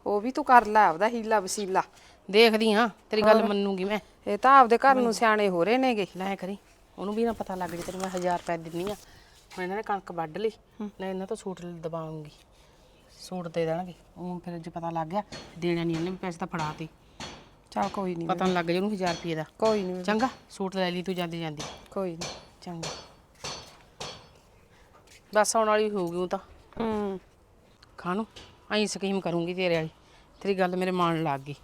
ਉਹ ਵੀ ਤੂੰ ਕਰ ਲੈ ਆਪਦਾ ਹੀਲਾ ਵਸੀਲਾ। ਦੇਖਦੀ ਆ ਤੇਰੀ ਗੱਲ ਮੰਨੂਗੀ ਮੈਂ। ਇਹ ਤਾਂ ਆਪਦੇ ਘਰ ਨੂੰ ਸਿਆਣੇ ਹੋ ਰਹੇ ਨੇਗੇ। ਲੈ ਕਰੀ ਉਹਨੂੰ ਵੀ ਨਾ ਪਤਾ ਲੱਗ ਜੇ ਤੈਨੂੰ ਮੈਂ 1000 ਰੁਪਏ ਦਿੰਨੀ ਆ। ਮੈਂ ਇਹਨਾਂ ਨੇ ਕਣਕ ਵੱਢ ਲਈ ਨਾ ਇਹਨਾਂ ਤੋਂ ਸੂਟ ਦਬਾਉਂਗੀ ਸੂਟ ਦੇ ਦੇਣਗੇ। ਉਹ ਫਿਰ ਜੇ ਪਤਾ ਲੱਗ ਗਿਆ ਦੇਣਾ ਨਹੀਂ ਉਹਨੇ ਵੀ ਪੈਸੇ ਤਾਂ ਫੜਾਤੇ। ਚੱਲ ਕੋਈ ਨਹੀਂ ਪਤਾ ਨਾ ਲੱਗ ਜੇ ਉਹਨੂੰ 1000 ਰੁਪਏ ਦਾ। ਕੋਈ ਨਹੀਂ ਚੰਗਾ ਸੂਟ ਲੈ ਲਈ ਤੂੰ ਜਾਂਦੀ ਜਾਂਦੀ। ਕੋਈ ਨਹੀਂ ਚੰਗਾ। ਬਸ ਆਉਣ ਵਾਲੀ ਹੋਊਗੀ ਉਹ ਤਾਂ। ਹੂੰ। ਖਾਣੂ ਐਂ ਸਕੀਮ ਕਰੂੰਗੀ ਤੇਰੇ ਵਾਲੀ। ਤੇਰੀ ਗੱਲ ਮੇਰੇ ਮਨ ਲੱਗ ਗਈ।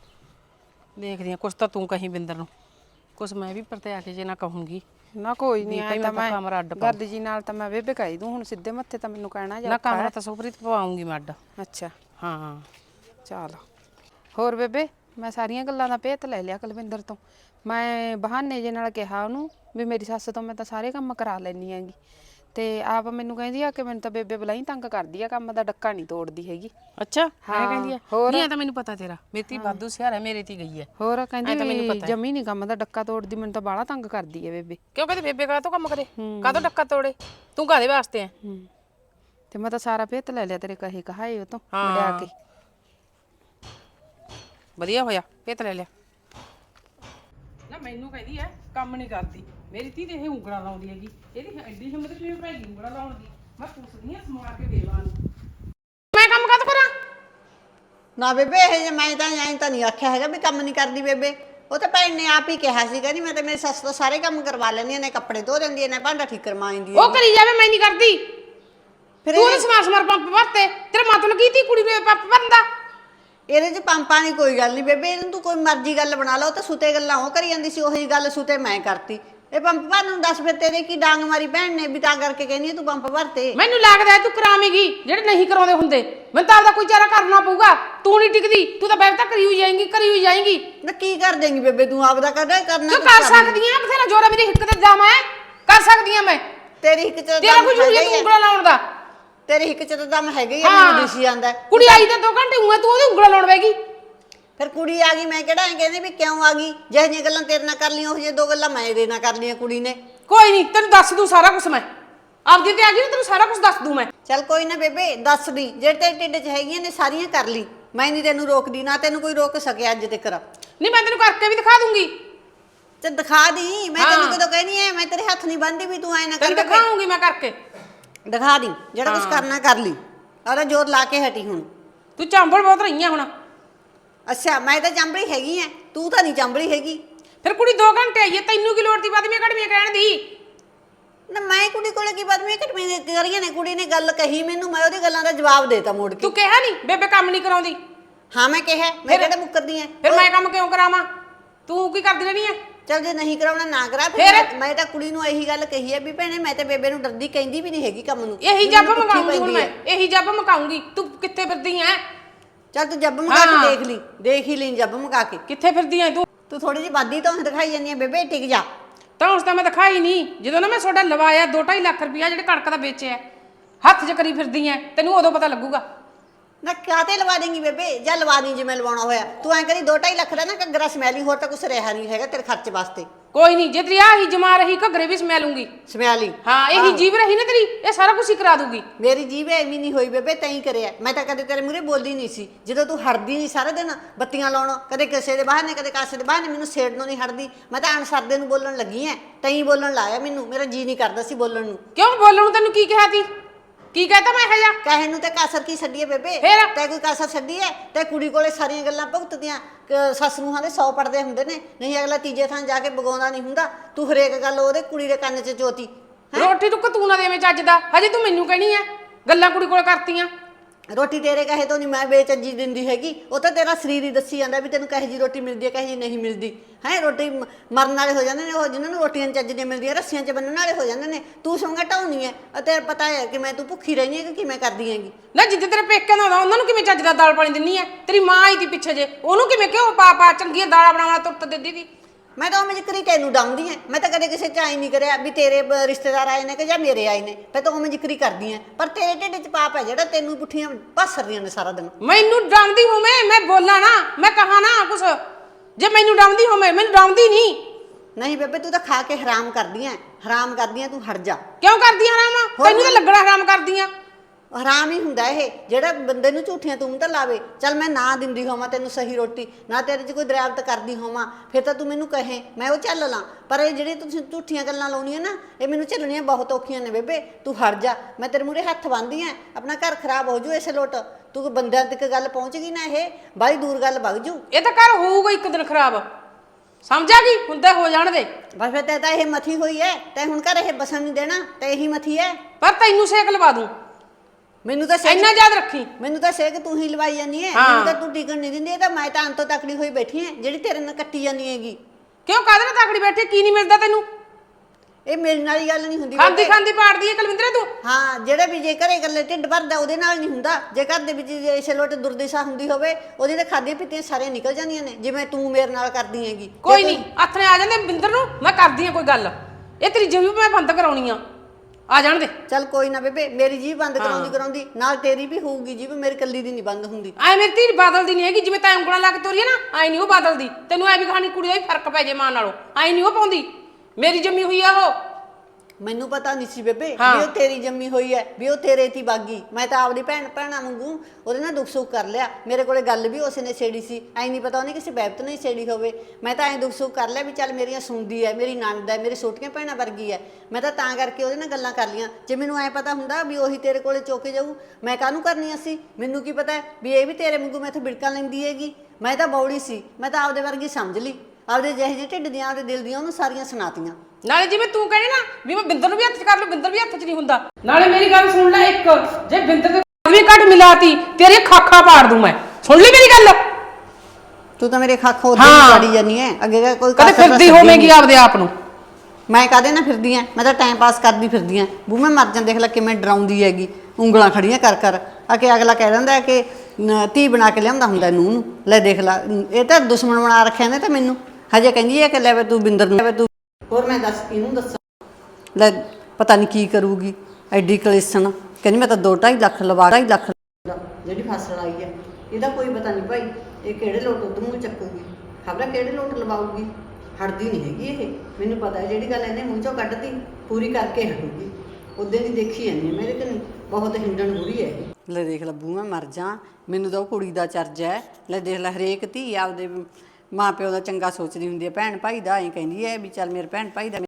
ਦੇਖਦੀ ਆ ਕੁਛ ਤਾਂ ਤੂੰ ਕਹੀਂ ਬਿੰਦਰ ਨੂੰ। ਕੁਛ ਮੈਂ ਵੀ ਪਰਤੇ ਆ ਕੇ ਜੇ ਨਾ ਕਹੂੰਗੀ। ਨਾ ਕੋਈ ਨਹੀਂ ਆਇਆ ਤਾਂ ਮੈਂ ਕਮਰਾ ਅੱਡ ਪਾਊਂ। ਗਰਦ ਜੀ ਨਾਲ ਤਾਂ ਮੈਂ ਬੇਬੇ ਕਹਿ ਦੂੰ ਹੁਣ ਸਿੱਧੇ ਮੱਥੇ ਤਾਂ ਮੈਨੂੰ ਕਹਿਣਾ ਜਾ ਨਾ ਕਮਰਾ ਤਾਂ ਸੁਪਰੀਤ ਪਵਾਉਂਗੀ ਮੈਂ ਅੱਡ। ਅੱਛਾ। ਹਾਂ। ਚੱਲ। ਹੋਰ ਬੇਬੇ ਮੈਂ ਸਾਰੀਆਂ ਗੱਲਾਂ ਦਾ ਭੇਤ ਲੈ ਲਿਆ ਕੁਲਵਿੰਦਰ ਤੋਂ। ਮੈਂ ਬਹਾਨੇ ਜੇ ਨਾਲ ਕਿਹਾ ਉਹਨੂੰ ਵੀ ਮੇਰੀ ਸੱਸ ਤੋਂ ਮੈਂ ਤਾਂ ਸਾਰੇ ਕੰਮ ਕਰਾ ਲੈਣੀ ਹੈਗੀ। ਤੇ ਆਪ ਮੈਨੂੰ ਕਹਿੰਦੀ ਆ ਕਿ ਮੈਨੂੰ ਤਾਂ ਬੇਬੇ ਬਲਾਈ ਤੰਗ ਕਰਦੀ ਆ ਕੰਮ ਦਾ ਡੱਕਾ ਨਹੀਂ ਤੋੜਦੀ ਹੈਗੀ। ਅੱਛਾ ਹਾਂ, ਕਹਿੰਦੀ ਆ ਹੋਰ? ਨਹੀਂ ਇਹ ਤਾਂ ਮੈਨੂੰ ਪਤਾ ਤੇਰਾ ਮੇਰੀ ਤੀ ਬਾਦੂ ਸਿਆਰ ਹੈ ਮੇਰੇ ਤੀ ਗਈ ਹੈ। ਹੋਰ ਕਹਿੰਦੀ ਐਂ ਤਾਂ ਮੈਨੂੰ ਪਤਾ ਹੈ। ਜਮੀ ਨਹੀਂ ਕੰਮ ਦਾ ਡੱਕਾ ਤੋੜਦੀ ਮੈਨੂੰ ਤਾਂ ਬਾਹਲਾ ਤੰਗ ਕਰਦੀ ਹੈ ਬੇਬੇ। ਕਿਉਂ ਕਹਿੰਦੇ ਬੇਬੇ ਕਾ ਕੰਮ ਕਰੇ? ਕਾਹਤੋਂ ਡੱਕਾ ਤੋੜੇ? ਤੂੰ ਕਾਦੇ ਵਾਸਤੇ ਹੈ? ਹੂੰ। ਤੇ ਮੈਂ ਤਾਂ ਸਾਰਾ ਭੇਤ ਲੈ ਲਿਆ ਤੇਰੇ ਕਹੇ ਕਹਾਏ ਉਹ ਤੋਂ ਹਾਂ। ਵੜਿਆ ਕੇ। ਵਧੀਆ ਹੋਇਆ ਪੇਤ ਲੈ ਲਿਆ। ਨਾ ਮੈਨੂੰ ਕਹਿੰਦੀ ਐ ਕੰਮ ਨਹੀਂ ਕਰਦੀ। ਮੇਰੀ ਤੀ ਤੇ ਇਹ ਉਂਗਲਾਂ ਲਾਉਂਦੀ ਹੈਗੀ। ਇਹਦੀ ਐਡੀ ਹਿੰਮਤ ਕਿਵੇਂ ਗਈ ਉਂਗਲਾਂ ਲਾਉਣ ਦੀ। ਮੈਂ ਪੁੱਛਦੀ ਆ ਸਮਾਰ ਕੇ ਦੇਵਾਂ ਨੂੰ। ਮੈਂ ਕੰਮ ਕਦ ਕਰਾਂ? ਨਾ ਬੇਬੇ ਇਹ ਜੇ ਮੈਂ ਤਾਂ ਐਂ ਤਾਂ ਨਹੀਂ ਆਖਿਆ ਹੈਗਾ ਵੀ ਕੰਮ ਨਹੀਂ ਕਰਦੀ ਬੇਬੇ। ਉਹ ਤਾਂ ਭੈਣ ਨੇ ਆਪ ਹੀ ਕਿਹਾ ਸੀ ਕਹਿੰਦੀ ਮੈਂ ਤਾਂ ਮੇਰੀ ਸੱਸ ਤੋਂ ਸਾਰੇ ਕੰਮ ਕਰਵਾ ਲੈਂਦੀ ਨੇ ਕੱਪੜੇ ਧੋ ਦਿੰਦੀ ਹੈ ਨੇ ਭਾਂਡਾ ਠੀਕ ਕਰਵਾਉਂਦੀ ਉਹ ਕਰੀ ਜਾਵੇ ਮੈਂ ਨਹੀਂ ਕਰਦੀ। ਫਿਰ ਤੂੰ ਇਹ- ਉਹਨੇ ਸਮਾਰ ਸਮਾਰ ਪੰਪ ਭਰਤੇ। ਤੇਰਾ ਮਤਲਬ ਕੀ ਤੀ ਕੁੜੀ ਨੂੰ ਪੰਪ ਭਰਨ ਦਾ? ਇਹਦੇ ਚ ਪੰਪਾਂ ਦੀ ਕੋਈ ਗੱਲ ਨਹੀਂ ਬੇਬੇ ਇਹਨੂੰ ਤੂੰ ਕੋਈ ਮਰਜ਼ੀ ਗੱਲ ਬਣਾ ਲਾ ਉਹ ਤਾਂ ਸੁਤੇ ਗੱਲਾਂ ਉਹ ਕਰੀ ਜਾਂਦੀ ਸੀ ਉਹੀ ਗੱਲ ਸੁਤੇ ਮੈਂ ਕਰਤੀ। ਇਹ ਪੰਪ ਭਰਨ ਨੂੰ ਦੱਸ ਫਿਰ ਤੇਰੇ ਕੀ ਡਾਂਗ ਮਾਰੀ ਭੈਣ ਨੇ ਵੀ ਤਾਂ ਕਰਕੇ ਕਹਿੰਦੀ ਹੈ ਤੂੰ ਪੰਪ ਭਰਤੇ। ਮੈਨੂੰ ਲੱਗਦਾ ਹੈ ਤੂੰ ਕਰਾਵੇਂਗੀ ਜਿਹੜੇ ਨਹੀਂ ਕਰਾਉਂਦੇ ਹੁੰਦੇ। ਮੈਨੂੰ ਤਾਂ ਆਪਦਾ ਕੋਈ ਚਾਰਾ ਕਰਨਾ ਪਊਗਾ। ਤੂੰ ਨਹੀਂ ਟਿਕਦੀ ਤੂੰ ਤਾਂ ਬੈਠ ਤਾਂ ਕਰੀ ਹੋਈ ਜਾਏਂਗੀ ਕਰੀ ਹੋਈ ਜਾਏਂਗੀ। ਨਾ ਕੀ ਕਰ ਦੇਂਗੀ ਬੇਬੇ ਤੂੰ ਆਪਦਾ ਕਰਦਾ ਕਰਨਾ ਤੂੰ ਕਰ ਸਕਦੀ ਆ ਬਥੇਰਾ ਜੋਰਾ ਮੇਰੀ ਹਿੱਕ ਤੇ ਜਾਵਾਂ ਹੈ। ਕਰ ਸਕਦੀ ਆ ਮੈਂ। ਤੇਰੀ ਹਿੱਕ ਚ ਤਾਂ ਤੇਰਾ ਦਮ ਕੋਈ ਜ਼ਰੂਰੀ ਹੈਗਾ ਹੀ ਤੂੰ ਹੈ। ਉਂਗਲਾਂ ਲਾਉਣ ਦਾ। ਤੇਰੀ ਹਿੱਕ ਚ ਤਾਂ ਦਮ ਹੈਗਾ ਹੀ ਹੈ, ਮੈਨੂੰ ਦਿਸੀ ਜਾਂਦਾ। ਹੈ। ਕੁੜੀ ਆਈ ਤਾਂ 2 ਘੰਟੇ ਹੋਏ ਤੂੰ ਉਹਦੀ ਉਂਗਲਾਂ ਲਾਉਣ ਬੈਗੀ ਫਿਰ ਕੁੜੀ ਆ ਗਈ ਮੈਂ ਕਿਹੜਾ ਐਂ ਕਹਿੰਦੀ ਵੀ ਕਿਉਂ ਆ ਗਈ? ਜਿਹੋ ਜਿਹੀਆਂ ਗੱਲਾਂ ਤੇਰੇ ਨਾਲ ਕਰ ਲਈਆਂ ਉਹ ਜਿਹੀਆਂ ਦੋ ਗੱਲਾਂ ਮੈਂ ਇਹਦੇ ਨਾਲ ਕਰ ਲਈਆਂ ਕੁੜੀ ਨੇ। ਕੋਈ ਨਹੀਂ ਤੈਨੂੰ ਦੱਸ ਦੂੰ ਸਾਰਾ ਕੁਝ ਮੈਂ। ਆਪਦੀ ਤੇ ਆ ਗਈ ਨਾ ਤੈਨੂੰ ਸਾਰਾ ਕੁਝ ਦੱਸ ਦੂੰ ਮੈਂ। ਚੱਲ ਕੋਈ ਨਾ ਬੇਬੇ ਦੱਸ ਦੀ। ਜਿਹੜੇ ਤੇਰੇ ਢਿੱਡ 'ਚ ਹੈਗੀਆਂ ਨੇ ਸਾਰੀਆਂ ਕਰ ਲਈ। ਮੈਂ ਨਹੀਂ ਤੈਨੂੰ ਰੋਕਦੀ ਨਾ ਤੈਨੂੰ ਕੋਈ ਰੋਕ ਸਕਿਆ ਅੱਜ ਤੱਕ। ਨਹੀਂ ਮੈਂ ਤੈਨੂੰ ਕਰਕੇ ਵੀ ਦਿਖਾ ਦੂੰਗੀ। ਤੇ ਦਿਖਾ ਦੀ। ਮੈਂ ਤੈਨੂੰ ਹਾਂ। ਕਦੋਂ ਕਹਿਨੀ ਐ ਮੈਂ ਤੇਰੇ ਹੱਥ ਨਹੀਂ ਬੰਨਦੀ ਵੀ ਤੂੰ ਐ ਨਾ ਕਰ ਤੈਨੂੰ ਬੇਬੇ। ਦਿਖਾਉਂਗੀ ਮੈਂ ਕਰਕੇ। ਦਿਖਾ ਦੀ। ਜਿਹੜਾ ਕੁਝ। ਕਰਨਾ ਕਰ ਲਈ। ਆਰਾ ਜੋਰ ਲਾ ਕੇ ਹਟੀ ਹੁਣ। ਤੂੰ ਚਾਂਬਲ ਬਹੁਤ ਰਹੀ ਆ ਹੁਣ। ਅੱਛਾ ਮੈਂ ਤਾਂ ਚੰਬੜੀ ਹੈਗੀ ਐ। ਤੂੰ ਤਾਂ ਨਹੀਂ ਚੰਬੜੀ ਹੈਗੀ। ਫਿਰ ਕੁੜੀ 2 ਘੰਟੇ ਆਈ ਹੈ ਤੈਨੂੰ ਕੀ ਲੋੜ ਦੀ ਬਾਦਮੀਆਂ ਘੜਮੀਆਂ ਕਹਿਣ ਦੀ? ਨਾ ਮੈਂ ਕੁੜੀ ਕੋਲੇ ਕੀ ਬਦਮੀ ਘਟਮੀ ਕਰੀਆਂ ਨੇ? ਕੁੜੀ ਨੇ ਗੱਲ ਕਹੀ ਮੈਨੂੰ ਮੈਂ ਉਹਦੀ ਗੱਲਾਂ ਦਾ ਜਵਾਬ ਦੇਤਾ ਮੋੜ ਕੇ। ਤੂੰ ਕਿਹਾ ਨਹੀਂ ਬੇਬੇ ਕੰਮ ਨਹੀਂ ਕਰਾਉਂਦੀ? ਹਾਂ ਮੈਂ ਕਿਹਾ ਮੈਂ ਕਿਹੜਾ ਮੁੱਕਰਦੀ ਐ? ਫਿਰ ਮੈਂ ਕੰਮ ਕਿਉਂ ਕਰਾਵਾਂ? ਤੂੰ ਕੀ ਕਰਦੀ ਰਹਿਣੀ ਹੈ ਚਲ ਜੇ ਨਹੀਂ ਕਰਾਉਣਾ ਨਾ ਕਰਾ। ਫਿਰ? ਮੈਂ- ਮੈਂ ਤਾਂ ਕੁੜੀ ਨੂੰ ਇਹੀ ਗੱਲ ਕਹੀ ਐ ਵੀ ਭੈਣੇ ਮੈਂ ਤੇ ਬੇਬੇ ਨੂੰ ਡਰਦੀ ਕਹਿੰਦੀ ਵੀ ਨਹੀਂ ਹੈਗੀ ਕੰਮ ਨੂੰ। ਇਹੀ ਜੱਬ ਮੈਨੂੰ ਪੁੱਠੀ ਮਕਾਉਂਗੀ ਹੁਣ ਪੈਂਦੀ ਮੈਂ। ਐ। ਇਹੀ ਜੱਬ ਮਕਾਉਂਗੀ। ਤੂੰ ਕਿੱਥੇ ਫਿਰਦੀ ਐ? ਚੱਲ ਤੂੰ ਜੱਬ ਮਕਾ ਕੇ। ਦੇਖ ਲਈ ਦੇਖ ਹੀ ਲਈ ਜੱਬ ਮਕਾ ਕੇ। ਕਿੱਥੇ ਫਿਰਦੀ ਐ ਤੂੰ? ਤੂੰ ਥੋੜੀ ਜਿਹੀ ਬਾਦੀ ਤਾਂ ਦਿਖਾਈ ਜਾਂਦੀ ਐ ਬੇਬੇ ਟਿਕ ਜਾ। ਤਾਂ ਉਸ ਤਾਂ ਮੈਂ ਦਿਖਾਈ ਨਹੀਂ। ਜਦੋਂ ਨਾ ਮੈਂ ਤੁਹਾਡਾ ਲਵਾਇਆ 2.5 ਲੱਖ ਰੁਪਇਆ ਜਿਹੜੇ ਕਣਕ ਦਾ ਵੇਚਿਆ ਹੱਥ 'ਚ ਕਰੀ ਫਿਰਦੀ ਐ ਤੈਨੂੰ ਉਦੋਂ ਪਤਾ ਲੱਗੂਗਾ। ਨਾ ਕਾਤੇ ਲਵਾ ਦੇਂਗੀ ਬੇਬੇ? ਜਾਂ ਲਵਾ ਦੀ ਜਿਵੇਂ ਲਵਾਉਣਾ ਹੋਇਆ। ਤੂੰ ਐਂ ਕਰੀ 2.5 ਲੱਖ ਦਾ ਨਾ ਘੱਗਰਾ ਸਮੈਲੀ ਹੋਰ ਤਾਂ ਕੁਛ ਰਿਹਾ ਨਹੀਂ ਹੈਗਾ ਤੇਰੇ ਖਰਚ ਵਾਸਤੇ। ਕੋਈ ਨਹੀਂ ਜੇ ਤੇਰੀ ਆਹ ਹੀ ਜਮਾ ਰਹੀ ਘੱਗਰੇ ਵੀ ਸਮੈ ਲੂੰਗੀ। ਸਮੈਲੀ ਹਾਂ ਇਹੀ ਜੀਵ ਰਹੀ ਨਾ ਤੇਰੀ ਇਹ ਸਾਰਾ ਕੁਝ ਹੀ ਕਰਾ ਦੂਗੀ। ਮੇਰੀ ਜੀਭ ਐਵੇਂ ਨਹੀਂ ਹੋਈ ਬੇਬੇ ਤੈਂ ਕਰਿਆ। ਮੈਂ ਤਾਂ ਕਦੇ ਤੇਰੇ ਮੂਹਰੇ ਬੋਲਦੀ ਨਹੀਂ ਸੀ। ਜਦੋਂ ਤੂੰ ਹਟਦੀ ਨਹੀਂ ਸਾਰਾ ਦਿਨ ਬੱਤੀਆਂ ਲਾਉਣ ਕਦੇ ਕਿਸੇ ਦੇ ਬਾਹਰ ਨੇ ਕਦੇ ਕਾਸੇ ਦੇ ਬਾਹਰ ਨੇ ਮੈਨੂੰ ਛੇੜਨੋਂ ਨਹੀਂ ਹਟਦੀ। ਮੈਂ ਤਾਂ ਅਣਸਰਦੇ ਨੂੰ ਬੋਲਣ ਲੱਗੀ ਐ। ਤੈਂ ਬੋਲਣ ਲਾਇਆ ਮੈਨੂੰ। ਮੇਰਾ ਜੀ ਨਹੀਂ ਕਰਦਾ ਸੀ ਬੋਲਣ ਨੂੰ। ਕਿਉਂ ਬੋਲਣ ਨੂੰ ਤੈਨੂੰ ਕੀ ਕਿਹਾ ਤੀ? ਕੀ ਕਹਤਾ ਮੈਂ ਇਹ ਜਾ ਕਹਿਣ ਨੂੰ ਤੇ ਕਾਸਰ ਕੀ ਛੱਡੀਏ ਬੇਬੇ? ਫਿਰ? ਤੈ ਕੋਈ ਕਾਸਰ ਛੱਡੀ ਐ ਤੇ ਕੁੜੀ ਕੋਲੇ ਸਾਰੀਆਂ ਗੱਲਾਂ ਭੁਗਤਦੀਆਂ। ਕ- ਸੱਸ ਨੂੰ ਦੇ 100 ਪੜਦੇ ਹੁੰਦੇ ਨੇ। ਨਹੀਂ ਅਗਲਾ ਤੀਜੇ ਥਾਂ ਜਾ ਕੇ ਬਗਾਉਂਦਾ ਨਹੀਂ ਹੁੰਦਾ। ਤੂੰ ਹਰੇਕ ਗੱਲ ਉਹਦੇ ਕੁੜੀ ਦੇ ਕੰਨ 'ਚ ਚੋਤੀ ਰੋਟੀ ਤੂੰ ਨਾ ਦੇਵੇਂ ਚੱਜ ਦਾ। ਹਜੇ ਤੂੰ ਮੈਨੂੰ ਕਹਿਣੀ ਐ ਗੱਲਾਂ ਕੁੜੀ ਕੋਲ ਕਰਤੀਆਂ। ਰੋਟੀ ਤੇਰੇ ਕਹੇ ਤੋਂ ਨਹੀਂ, ਮੈਂ ਬੇਚੱਜੀ ਦਿੰਦੀ ਹੈਗੀ। ਉਹ ਤਾਂ ਤੇਰਾ ਸਰੀਰ ਹੀ ਦੱਸੀ ਜਾਂਦਾ ਵੀ ਤੈਨੂੰ ਕਹੇ ਜੀ ਰੋਟੀ ਮਿਲਦੀ ਹੈ, ਕਹੇ ਜੀ ਨਹੀਂ ਮਿਲਦੀ। ਹੈ, ਰੋਟੀ ਮ- ਮਰਨ ਵਾਲੇ ਹੋ ਜਾਂਦੇ ਨੇ, ਉਹ ਜਿਨ੍ਹਾਂ ਨੂੰ ਰੋਟੀਆਂ ਚੱਜ ਦੀਆਂ ਮਿਲਦੀਆਂ, ਰੱਸੀਆਂ 'ਚ ਬੰਨਣ ਵਾਲੇ ਹੋ ਜਾਂਦੇ ਨੇ। ਤੂੰ ਸੌਂਗਾ ਢਾਉਣੀ ਹੈ। ਤੇਰੇ ਪਤਾ ਹੈ ਕਿ ਮੈਂ ਤੂੰ ਭੁੱਖੀ ਰਹਿਣੀ ਹੈ ਕਿ ਕਿਵੇਂ ਕਰਦੀ ਹੈਗੀ। ਨਾ ਜਿੱਦੇ ਤੇਰੇ ਪੇਕੇ ਨਾਲ ਉਹਨਾਂ ਨੂੰ ਕਿਵੇਂ ਚੱਜ ਦਾ ਦਾਲ ਪਾਣੀ ਦਿੰਨੀ ਐ ਤੇਰੀ ਮਾਂ ਆਈ ਤੀ ਪਿੱਛੇ ਜੇ, ਉਹਨੂੰ ਕਿਵੇਂ ਕਿਉਂ ਪਾ ਪਾ ਚੰਗੀਆਂ ਦਾਲਾਂ ਬਣਾਉਣਾ ਤੁਰਤ ਦਿੰਦੀ ਦੀ ਮੈਂ ਤਾਂ ਉਹ ਜ਼ਿਕਰੀ ਤੈਨੂੰ ਡਾਉਂਦੀ ਐ। ਮੈਂ ਤਾਂ ਕਦੇ ਕਿਸੇ ਚ ਆਈ ਨਹੀਂ ਕਰਿਆ ਵੀ ਤੇਰੇ ਬ- ਰਿਸ਼ਤੇਦਾਰ ਆਏ ਨੇ ਕਿ ਜਾਂ ਮੇਰੇ ਆਏ ਨੇ। ਮੈਂ ਤਾਂ ਉਹ ਜ਼ਿਕਰੀ ਕਰਦੀ ਐ। ਪਰ ਤੇਰੇ ਢਿੱਡ 'ਚ ਪਾਪ ਹੈ ਜਿਹੜਾ ਤੈਨੂੰ ਪੁੱਠੀਆਂ ਭਾਸਰਦੀਆਂ ਨੇ ਸਾਰਾ ਦਿਨ। ਮੈਨੂੰ ਡਾਉਂਦੀ ਹੋਵੇਂ ਮੈਂ ਬੋਲਾਂ ਨਾ ਮੈਂ ਕਹਾ ਨਾ ਕੁਛ। ਜੇ ਮੈਨੂੰ ਡਾਉਂਦੀ ਹੋਵੇਂ ਮੈਨੂੰ ਡਾਉਂਦੀ ਨਹੀਂ ਨਹੀਂ ਬੇਬੇ ਤੂੰ ਤਾਂ ਖਾ ਕੇ ਹਰਾਮ ਕਰਦੀ ਐ। ਹਰਾਮ ਕਰਦੀ ਐ ਤੂੰ ਹਟ ਜਾ। ਕਿਉਂ ਕਰਦੀ ਹਰਾਮ? ਹੋਰ ਤੈਨੂੰ ਤਾਂ ਲੱਗਣਾ ਹਰਾਮ ਕਰਦੀਆਂ ਹਰਾਮ ਹੀ ਹੁੰਦਾ ਇਹ। ਜਿਹੜਾ ਬੰਦੇ ਨੂੰ ਝੂਠੀਆਂ ਤੂੰ ਤਾਂ ਲਾਵੇ ਚੱਲ ਮੈਂ ਨਾ ਦਿੰਦੀ ਹੋਵਾਂ ਤੈਨੂੰ ਸਹੀ ਰੋਟੀ ਨਾ ਤੇਰੇ 'ਚ ਕੋਈ ਦਰਿਆਵਤ ਕਰਦੀ ਹੋਵਾਂ ਫਿਰ ਤਾਂ ਤੂੰ ਮੈਨੂੰ ਕਹੇ ਮੈਂ ਉਹ ਚੱਲ ਲਾਂ। ਪਰ ਇਹ ਜਿਹੜੀ ਤੁਸੀਂ ਝੂਠੀਆਂ ਗੱਲਾਂ ਲਾਉਣੀਆਂ ਨਾ ਇਹ ਮੈਨੂੰ ਝੱਲਣੀਆਂ ਬਹੁਤ ਔਖੀਆਂ ਨੇ ਬੇਬੇ ਤੂੰ ਹਟ ਜਾ ਮੈਂ ਤੇਰੇ ਮੂਹਰੇ ਹੱਥ ਬੰਨ੍ਹਦੀ ਐ ਆਪਣਾ ਘਰ ਖਰਾਬ ਹੋ ਜੂ ਇਸੇ ਲੋਟ। ਤੂੰ ਬੰਦਿਆਂ ਤੱਕ ਗੱਲ ਪਹੁੰਚ ਗਈ ਨਾ ਇਹ ਬਾਈ ਦੂਰ ਗੱਲ ਵਗ ਜੂ। ਇਹ ਤਾਂ ਘਰ ਹੋਊਗਾ ਇੱਕ ਦਿਨ ਖਰਾਬ। ਸਮਝਾ ਗਈ ਹੁੰਦੇ ਹੋ ਜਾਣ ਦੇ ਬਸ ਫਿਰ ਤੈ ਤਾਂ ਇਹ ਮਥੀ ਹੋਈ ਐ ਤੈ ਹੁਣ ਘਰ ਇਹ ਬਸਣ ਨਹੀਂ ਦੇਣਾ ਤੇ ਇਹੀ ਮਥੀ ਐ। ਪਰ ਤੈਨੂੰ ਸੇਕ ਲਵਾ ਦੂੰ। ਮੈਨੂੰ ਤਾਂ ਇੰਨਾ ਯਾਦ ਰੱਖੀ। ਮੈਨੂੰ ਤਾਂ ਸੇਕ ਤੂੰ ਹੀ ਲਵਾਈ ਜਾਂਦੀ ਐ। ਹਾਂ। ਮੈਨੂੰ ਤਾਂ ਤੂੰ ਟਿਕਣ ਨਹੀਂ ਦਿੰਦੀ ਇਹ ਤਾਂ ਮੈਂ ਤਾਂ ਅੰਤ ਤੋਂ ਤਕੜੀ ਹੋਈ ਬੈਠੀ ਐ ਜਿਹੜੀ ਤੇਰੇ ਨਾਲ ਕੱਟੀ ਜਾਂਦੀ ਹੈਗੀ। ਕਿਉਂ ਨਾਲ ਤਾਕੜੀ ਬੈਠੀ ਕੀ ਨਹੀਂ ਮਿਲਦਾ ਤੈਨੂੰ? ਇਹ ਮੇਰੇ ਨਾਲ ਹੀ ਗੱਲ ਨਹੀਂ ਹੁੰਦੀ ਖਾਂਦੀ। ਖਾਂਦੀ ਪਾੜਦੀ ਹੈ ਕਲਵਿੰਦਰੇ ਤੂੰ? ਹਾਂ ਜਿਹੜੇ ਵੀ ਜੇ ਘਰੇ ਇਕੱਲੇ ਢਿੱਡ ਭਰਦਾ ਉਹਦੇ ਨਾਲ ਨਹੀਂ ਹੁੰਦਾ। ਜੇ ਘਰ ਦੇ ਵਿੱਚ ਜੇ ਇਸੇ ਲੋਟ ਦੁਰਦਿਸ਼ਾ ਹੁੰਦੀ ਹੋਵੇ ਉਹਦੀ ਤਾਂ ਖਾਦੀਆਂ ਪੀਤੀਆਂ ਸਾਰੀਆਂ ਨਿਕਲ ਜਾਂਦੀਆਂ ਨੇ ਜਿਵੇਂ ਤੂੰ ਮੇਰੇ ਨਾਲ ਕਰਦੀ ਹੈਗੀ। ਕੋਈ ਨਹੀਂ ਹੱਥ ਨੇ ਆ ਜਾਂਦੇ ਬਿੰਦਰ ਨੂੰ ਮੈਂ ਕਰਦੀ ਆ ਕੋਈ ਗੱਲ। ਇਹ ਤੇਰੀ ਜਮੀ ਮੈਂ ਬੰਦ ਕਰਾਉਣੀ ਆ। ਆ ਜਾਣ ਦੇ। ਚੱਲ ਕੋਈ ਨਾ ਬੇਬੇ ਮੇਰੀ ਜੀਭ ਬੰਦ ਕਰਾਉਂਦੀ ਕਰਾਉਂਦੀ। ਨਾਲ ਤੇਰੀ ਵੀ ਹੋਊਗੀ ਜੀਭ ਮੇਰੀ ਕੱਲੀ ਦੀ ਨਹੀਂ ਬੰਦ ਹੁੰਦੀ। ਐ ਮੇਰੀ ਧੀ ਬਾਦਲ ਦੀ ਨਹੀਂ ਹੈਗੀ ਜਿਵੇਂ ਤੈਂ ਉਂਗਲਾਂ ਲਾ ਕੇ ਤੋਰੀ ਹੈ ਨਾ ਐ ਨਹੀਂ ਉਹ ਬਾਦਲ ਦੀ। ਤੈਨੂੰ ਐ ਵੀ ਕਹਾਣੀ ਕੁੜੀ ਦਾ ਵੀ ਫ਼ਰਕ ਪੈ ਜੇ ਮਾਂ ਨਾਲੋਂ। ਐ ਨਹੀਂ ਉਹ ਪਾਉਂਦੀ। ਮੇਰੀ ਜੰਮੀ ਹੋਈ ਆ ਉਹ। ਮੈਨੂੰ ਪਤਾ ਨਹੀਂ ਸੀ ਬੇਬੇ ਵੀ। ਉਹ ਤੇਰੀ ਜੰਮੀ ਹੋਈ ਹੈ ਵੀ ਉਹ ਤੇਰੇ ਤੀ ਬਾਗੀ। ਮੈਂ ਤਾਂ ਆਪਦੀ ਭੈਣ ਭੈਣਾਂ ਵਾਂਗੂ ਉਹਦੇ ਨਾਲ ਦੁੱਖ ਸੁੱਖ ਕਰ ਲਿਆ। ਮੇਰੇ ਕੋਲੇ ਗੱਲ ਵੀ ਉਸੇ ਨੇ ਛੇੜੀ ਸੀ। ਐ ਨਹੀਂ ਪਤਾ ਉਹਨੇ ਕਿਸੇ ਬੈਬਤ ਨਹੀਂ ਛੇੜੀ ਹੋਵੇ। ਮੈਂ ਤਾਂ ਐ ਦੁੱਖ ਸੁੱਖ ਕਰ ਲਿਆ ਵੀ ਚੱਲ ਮੇਰੀਆਂ ਸੁਣਦੀ ਹੈ ਮੇਰੀ ਨਣਦ ਹੈ ਮੇਰੀ ਛੋਟੀਆਂ ਭੈਣਾਂ ਵਰਗੀ ਹੈ। ਮੈਂ ਤਾਂ ਤਾਂ ਕਰਕੇ ਉਹਦੇ ਨਾਲ ਗੱਲਾਂ ਕਰ ਲੀਆਂ ਜੇ ਮੈਨੂੰ ਐ ਪਤਾ ਹੁੰਦਾ ਵੀ ਉਹੀ ਤੇਰੇ ਕੋਲੇ ਚੋਕੇ ਜਾਊ ਮੈਂ ਕਾਹਨੂੰ ਕਰਨੀਆਂ ਸੀ? ਮੈਨੂੰ ਕੀ ਪਤਾ ਵੀ ਇਹ ਵੀ ਤੇਰੇ ਵਾਂਗੂ ਮੈਥੋਂ ਬਿੜਕਾਂ ਲੈਂਦੀ ਹੈਗੀ। ਮੈਂ ਤਾਂ ਬੌੜੀ ਸੀ। ਮੈਂ ਤਾਂ ਆਪਦੇ ਵਰਗੀ ਸਮਝ ਲਈ। ਆਪਦੇ ਜਿਹੇ ਜਿਹੇ ਢਿੱਡ ਦੀਆਂ ਆਪਦੇ ਦਿਲ ਦੀਆਂ ਉਹਨੂੰ ਸਾਰੀਆਂ ਸੁਣਾਤੀਆਂ। ਨਾਲੇ ਜਿਵੇਂ ਤੂੰ ਕਹਿੰਦੀ ਨਾ ਵੀ ਮੈਂ ਬਿੰਦਰ ਨੂੰ ਵੀ ਹੱਥ 'ਚ ਕਰ ਲੂ ਬਿੰਦਰ ਵੀ ਹੱਥ 'ਚ ਨਹੀਂ ਹੁੰਦਾ। ਨਾਲੇ ਮੇਰੀ ਗੱਲ ਸੁਣ ਲੈ ਇੱਕ ਜੇ ਬਿੰਦਰ ਦੇ ਵੀ ਘੱਟ ਮਿਲਾਤੀ ਤੇਰੇ ਖਾਖਾ ਪਾੜ ਦੂੰ ਮੈਂ। ਸੁਣ ਲਈ ਮੇਰੀ ਗੱਲ? ਤੂੰ ਤਾਂ ਮੇਰੇ ਖੱਖ ਉਦੋਂ ਹਾਂ। ਕਾੜੀ ਜਾਨੀ ਐ। ਅੱਗੇ ਤਾਂ ਕੋਈ ਕਦੇ ਕਾਸਰ ਫਿਰਦੀ ਹੋਵੇਂਗੀ ਨਹੀਂ। ਆਪਦੇ ਆਪ ਨੂੰ। ਮੈਂ ਕਾਦੇ ਨਾ ਫਿਰਦੀ ਐ ਮੈਂ ਤਾਂ ਟਾਈਮ ਪਾਸ ਕਰਦੀ ਫਿਰਦੀ ਐ ਬੂ ਮੈਂ ਮਰ ਜਾਂ ਦੇਖ ਲੈ ਕਿਵੇਂ ਡਰਾਉਂਦੀ ਹੈਗੀ। ਉਂਗਲਾਂ ਖੜੀਆਂ ਕਰ ਕਰ। ਆ ਕੇ ਅਗਲਾ ਕਹਿ ਦਿੰਦਾ ਹੈ ਕਿ ਨ- ਧੀ ਬਣਾ ਕੇ ਲਿਆਉਂਦਾ ਹੁੰਦਾ ਨੂੰ ਨੂੰ। ਲੈ ਦੇਖ ਲੈ ਇਹ ਤਾਂ ਦੁਸ਼ਮਣ ਬਣਾ ਰੱਖਿਆ ਨੇ ਤਾਂ ਮੈਨੂੰ। ਹਜੇ ਕਹਿੰਦੀ ਐ ਕਿ ਲੈ ਵੇ ਤੂੰ ਬਿੰਦਰ ਨੂੰ ਲੈ ਵੇ ਤੂੰ ਹੋਰ ਮੈਂ ਦੱਸ ਕਿਹਨੂੰ ਦੱਸਾਂ? ਲੈ ਪਤਾ ਨਹੀਂ ਕੀ ਕਰੂਗੀ ਐਡੀ ਕਲੇਸਣ। ਕਹਿੰਦੀ ਮੈਂ ਤਾਂ 2.5 ਲੱਖ ਲਵਾ 2.5 ਲੱਖ ਜਿਹੜੀ ਫਸਲ ਆਈ ਹੈ ਇਹਦਾ ਕੋਈ ਪਤਾ ਨਹੀਂ ਭਾਈ ਇਹ ਕਿਹੜੇ ਲੋਟ ਉਧਰ ਨੂੰ ਚੱਕੂਗੀ? ਖਬਰ ਕਿਹੜੇ ਲੋਟ ਲਵਾਉਗੀ ਹਟਦੀ ਨਹੀਂ ਹੈਗੀ ਇਹ। ਮੈਨੂੰ ਪਤਾ ਹੈ ਜਿਹੜੀ ਗੱਲ ਇਹਨੇ ਮੂੰਹ ਚੋਂ ਕੱਢਦੀ ਪੂਰੀ ਕਰਕੇ ਹਟੂਗੀ। ਉਦੋਂ ਦੀ ਦੇਖੀ ਜਾਂਦੀ ਹੈ ਮੇਰੇ ਕਨੀ ਬਹੁਤ ਹਿੰਡਣ ਬੁਰੀ ਹੈ ਲੈ ਦੇਖ ਲੈ ਬੂ ਮੈਂ ਮਰ ਜਾ। ਮੈਨੂੰ ਤਾਂ ਉਹ ਕੁੜੀ ਦਾ ਚਰਜਾ ਹੈ। ਲੈ ਦੇਖ ਲੈ ਹਰੇਕ ਧੀ ਆਪਦੇ ਮਾਂ ਪਿਓ ਦਾ ਚੰਗਾ ਸੋਚਦੀ ਹੁੰਦੀ ਹੈ ਭੈਣ ਭਾਈ ਦਾ, ਐਂ ਕਹਿੰਦੀ ਹੈ ਵੀ ਚੱਲ ਮੇਰੇ ਭੈਣ ਭਾਈ ਦਾ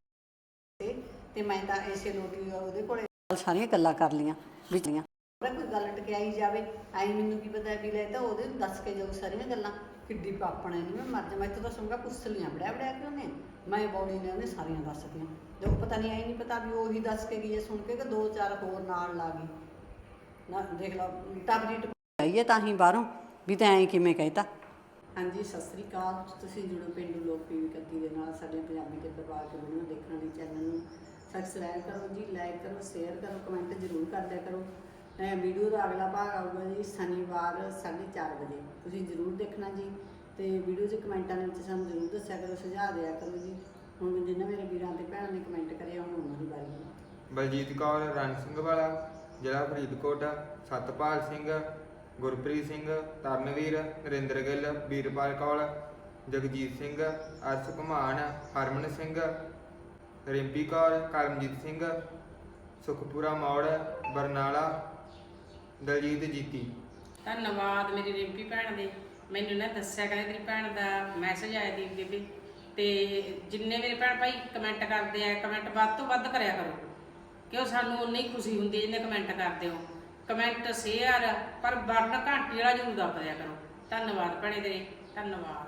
ਤੇ ਮੈਂ ਤਾਂ ਐਸੇ ਲੋਟੀ ਉਹਦੇ ਕੋਲੇ। ਸਾਰੀਆਂ ਗੱਲਾਂ ਕਰ ਲੀਆਂ ਵਿਚਲੀਆਂ ਉਹਦਾ ਕੋਈ ਗੱਲ ਟਕਿਆਈ ਜਾਵੇ ਐਂ ਮੈਨੂੰ ਕੀ ਪਤਾ ਵੀ ਲੈ ਤਾਂ ਉਹਦੇ ਨੂੰ ਦੱਸ ਕੇ ਜਾਊ ਸਾਰੀਆਂ ਗੱਲਾਂ। ਕਿੱਡੀ ਪਾਪਣਾ ਨਹੀਂ ਮੈਂ ਮਰ ਜਾ ਮੈਂ ਇੱਥੋਂ ਤਾਂ ਸੁਣਗਾ ਪੁੱਛ ਲੀਆਂ ਬੜਿਆ ਬੜਿਆ ਕਿ ਉਹਨੇ। ਮੈਂ ਬੋਲੀ ਨੇ ਉਹਨੇ ਸਾਰੀਆਂ ਦੱਸਤੀਆਂ। ਜੋ ਪਤਾ ਨਹੀਂ ਐਂ ਨਹੀਂ ਪਤਾ ਵੀ ਉਹੀ ਦੱਸ ਕੇ ਗਈ ਹੈ ਸੁਣ ਕੇ ਕਿ ਦੋ ਚਾਰ ਹੋਰ ਨਾਲ ਲਾ ਗਈ। ਨਾ, ਦੇਖ ਲਾ ਟੱਬਰੀ ਟਪਾਈਏ ਤਾਂ ਹੀ ਬਾਹਰੋਂ, ਵੀ ਤਾਂ ਐਂ ਕਿਵੇਂ ਕਹਿਤਾ। ਹਾਂਜੀ, ਸਤਿ ਸ੍ਰੀ ਅਕਾਲ। ਤੁਸੀਂ ਜੁੜੋ ਪਿੰਡੂ ਲੋਕ ਪੀਵੀ ਕੱਤੀ ਦੇ ਨਾਲ ਸਾਡੇ ਪੰਜਾਬੀ ਦੇ ਪਰਿਵਾਰ ਦੇ ਵੀਡੀਓ ਦੇਖਣ ਲਈ ਚੈਨਲ ਨੂੰ ਸਬਸਕ੍ਰਾਈਬ ਕਰੋ ਜੀ ਲਾਈਕ ਕਰੋ ਸ਼ੇਅਰ ਕਰੋ ਕਮੈਂਟ ਜ਼ਰੂਰ ਕਰਦਿਆ ਕਰੋ। ਵੀਡੀਓ ਦਾ ਅਗਲਾ ਭਾਗ ਆਊਗਾ ਜੀ ਸ਼ਨੀਵਾਰ 4:30 ਵਜੇ। ਤੁਸੀਂ ਜ਼ਰੂਰ ਦੇਖਣਾ ਜੀ ਤੇ ਵੀਡੀਓ 'ਚ ਕਮੈਂਟਾਂ ਦੇ ਵਿੱਚ ਸਾਨੂੰ ਜ਼ਰੂਰ ਦੱਸਿਆ ਕਰੋ, ਸੁਝਾਅ ਦਿਆ ਕਰੋ ਜੀ। ਹੁਣ ਜਿੰਨਾ ਮੇਰੇ ਵੀਰਾਂ ਤੇ ਭੈਣਾਂ ਨੇ ਕਮੈਂਟ ਕਰਿਆ ਹੁਣ ਉਹਨਾਂ ਦੀ ਵਾਰੀ ਹੈ। ਬਲਜੀਤ ਕੌਰ, ਰਣ ਸਿੰਘ ਵਾਲਾ, ਜ਼ਿਲ੍ਹਾ ਫਰੀਦਕੋਟ, ਸਤਪਾਲ ਸਿੰਘ ਗੁਰਪ੍ਰੀਤ ਸਿੰਘ, ਤਰਨਵੀਰ, ਨਰਿੰਦਰ ਗਿੱਲ, ਵੀਰਪਾਲ ਕੌਰ ਜਗਜੀਤ ਸਿੰਘ, ਅਰਸ਼ ਘਮਾਨ ਹਰਮਨ ਸਿੰਘ, ਰਿੰਪੀ ਕੌਰ, ਕਰਮਜੀਤ ਸਿੰਘ, ਸੁਖਪੁਰਾ ਮੌੜ, ਬਰਨਾਲਾ, ਦਲਜੀਤ ਜੀਤੀ। ਧੰਨਵਾਦ ਮੇਰੀ ਰਿੰਪੀ ਭੈਣ ਦੇ। ਮੈਨੂੰ ਨਾ ਦੱਸਿਆ ਕਹਿੰਦੇ ਤੇਰੀ ਭੈਣ ਦਾ ਮੈਸੇਜ ਆਇਆ ਦੀ ਬੀਬੀ ਤੇ ਜਿੰਨੇ ਮੇਰੇ ਭੈਣ ਭਾਈ ਕਮੈਂਟ ਕਰਦੇ ਆ ਕਮੈਂਟ ਵੱਧ ਤੋਂ ਵੱਧ ਕਰਿਆ ਕਰੋ। ਕਿਉਂ ਸਾਨੂੰ ਉਨੀ ਖੁਸ਼ੀ ਹੁੰਦੀ ਜਿੰਨੇ ਕਮੈਂਟ ਕਰਦੇ ਹੋ। ਕਮੈਂਟ ਸ਼ੇਅਰ ਪਰ ਬਟਨ ਘੰਟੀ ਵਾਲਾ ਜ਼ਰੂਰ ਦੱਬ ਦਿਆ ਕਰੋ। ਧੰਨਵਾਦ ਭੈਣੇ ਤੇਰੇ ਧੰਨਵਾਦ।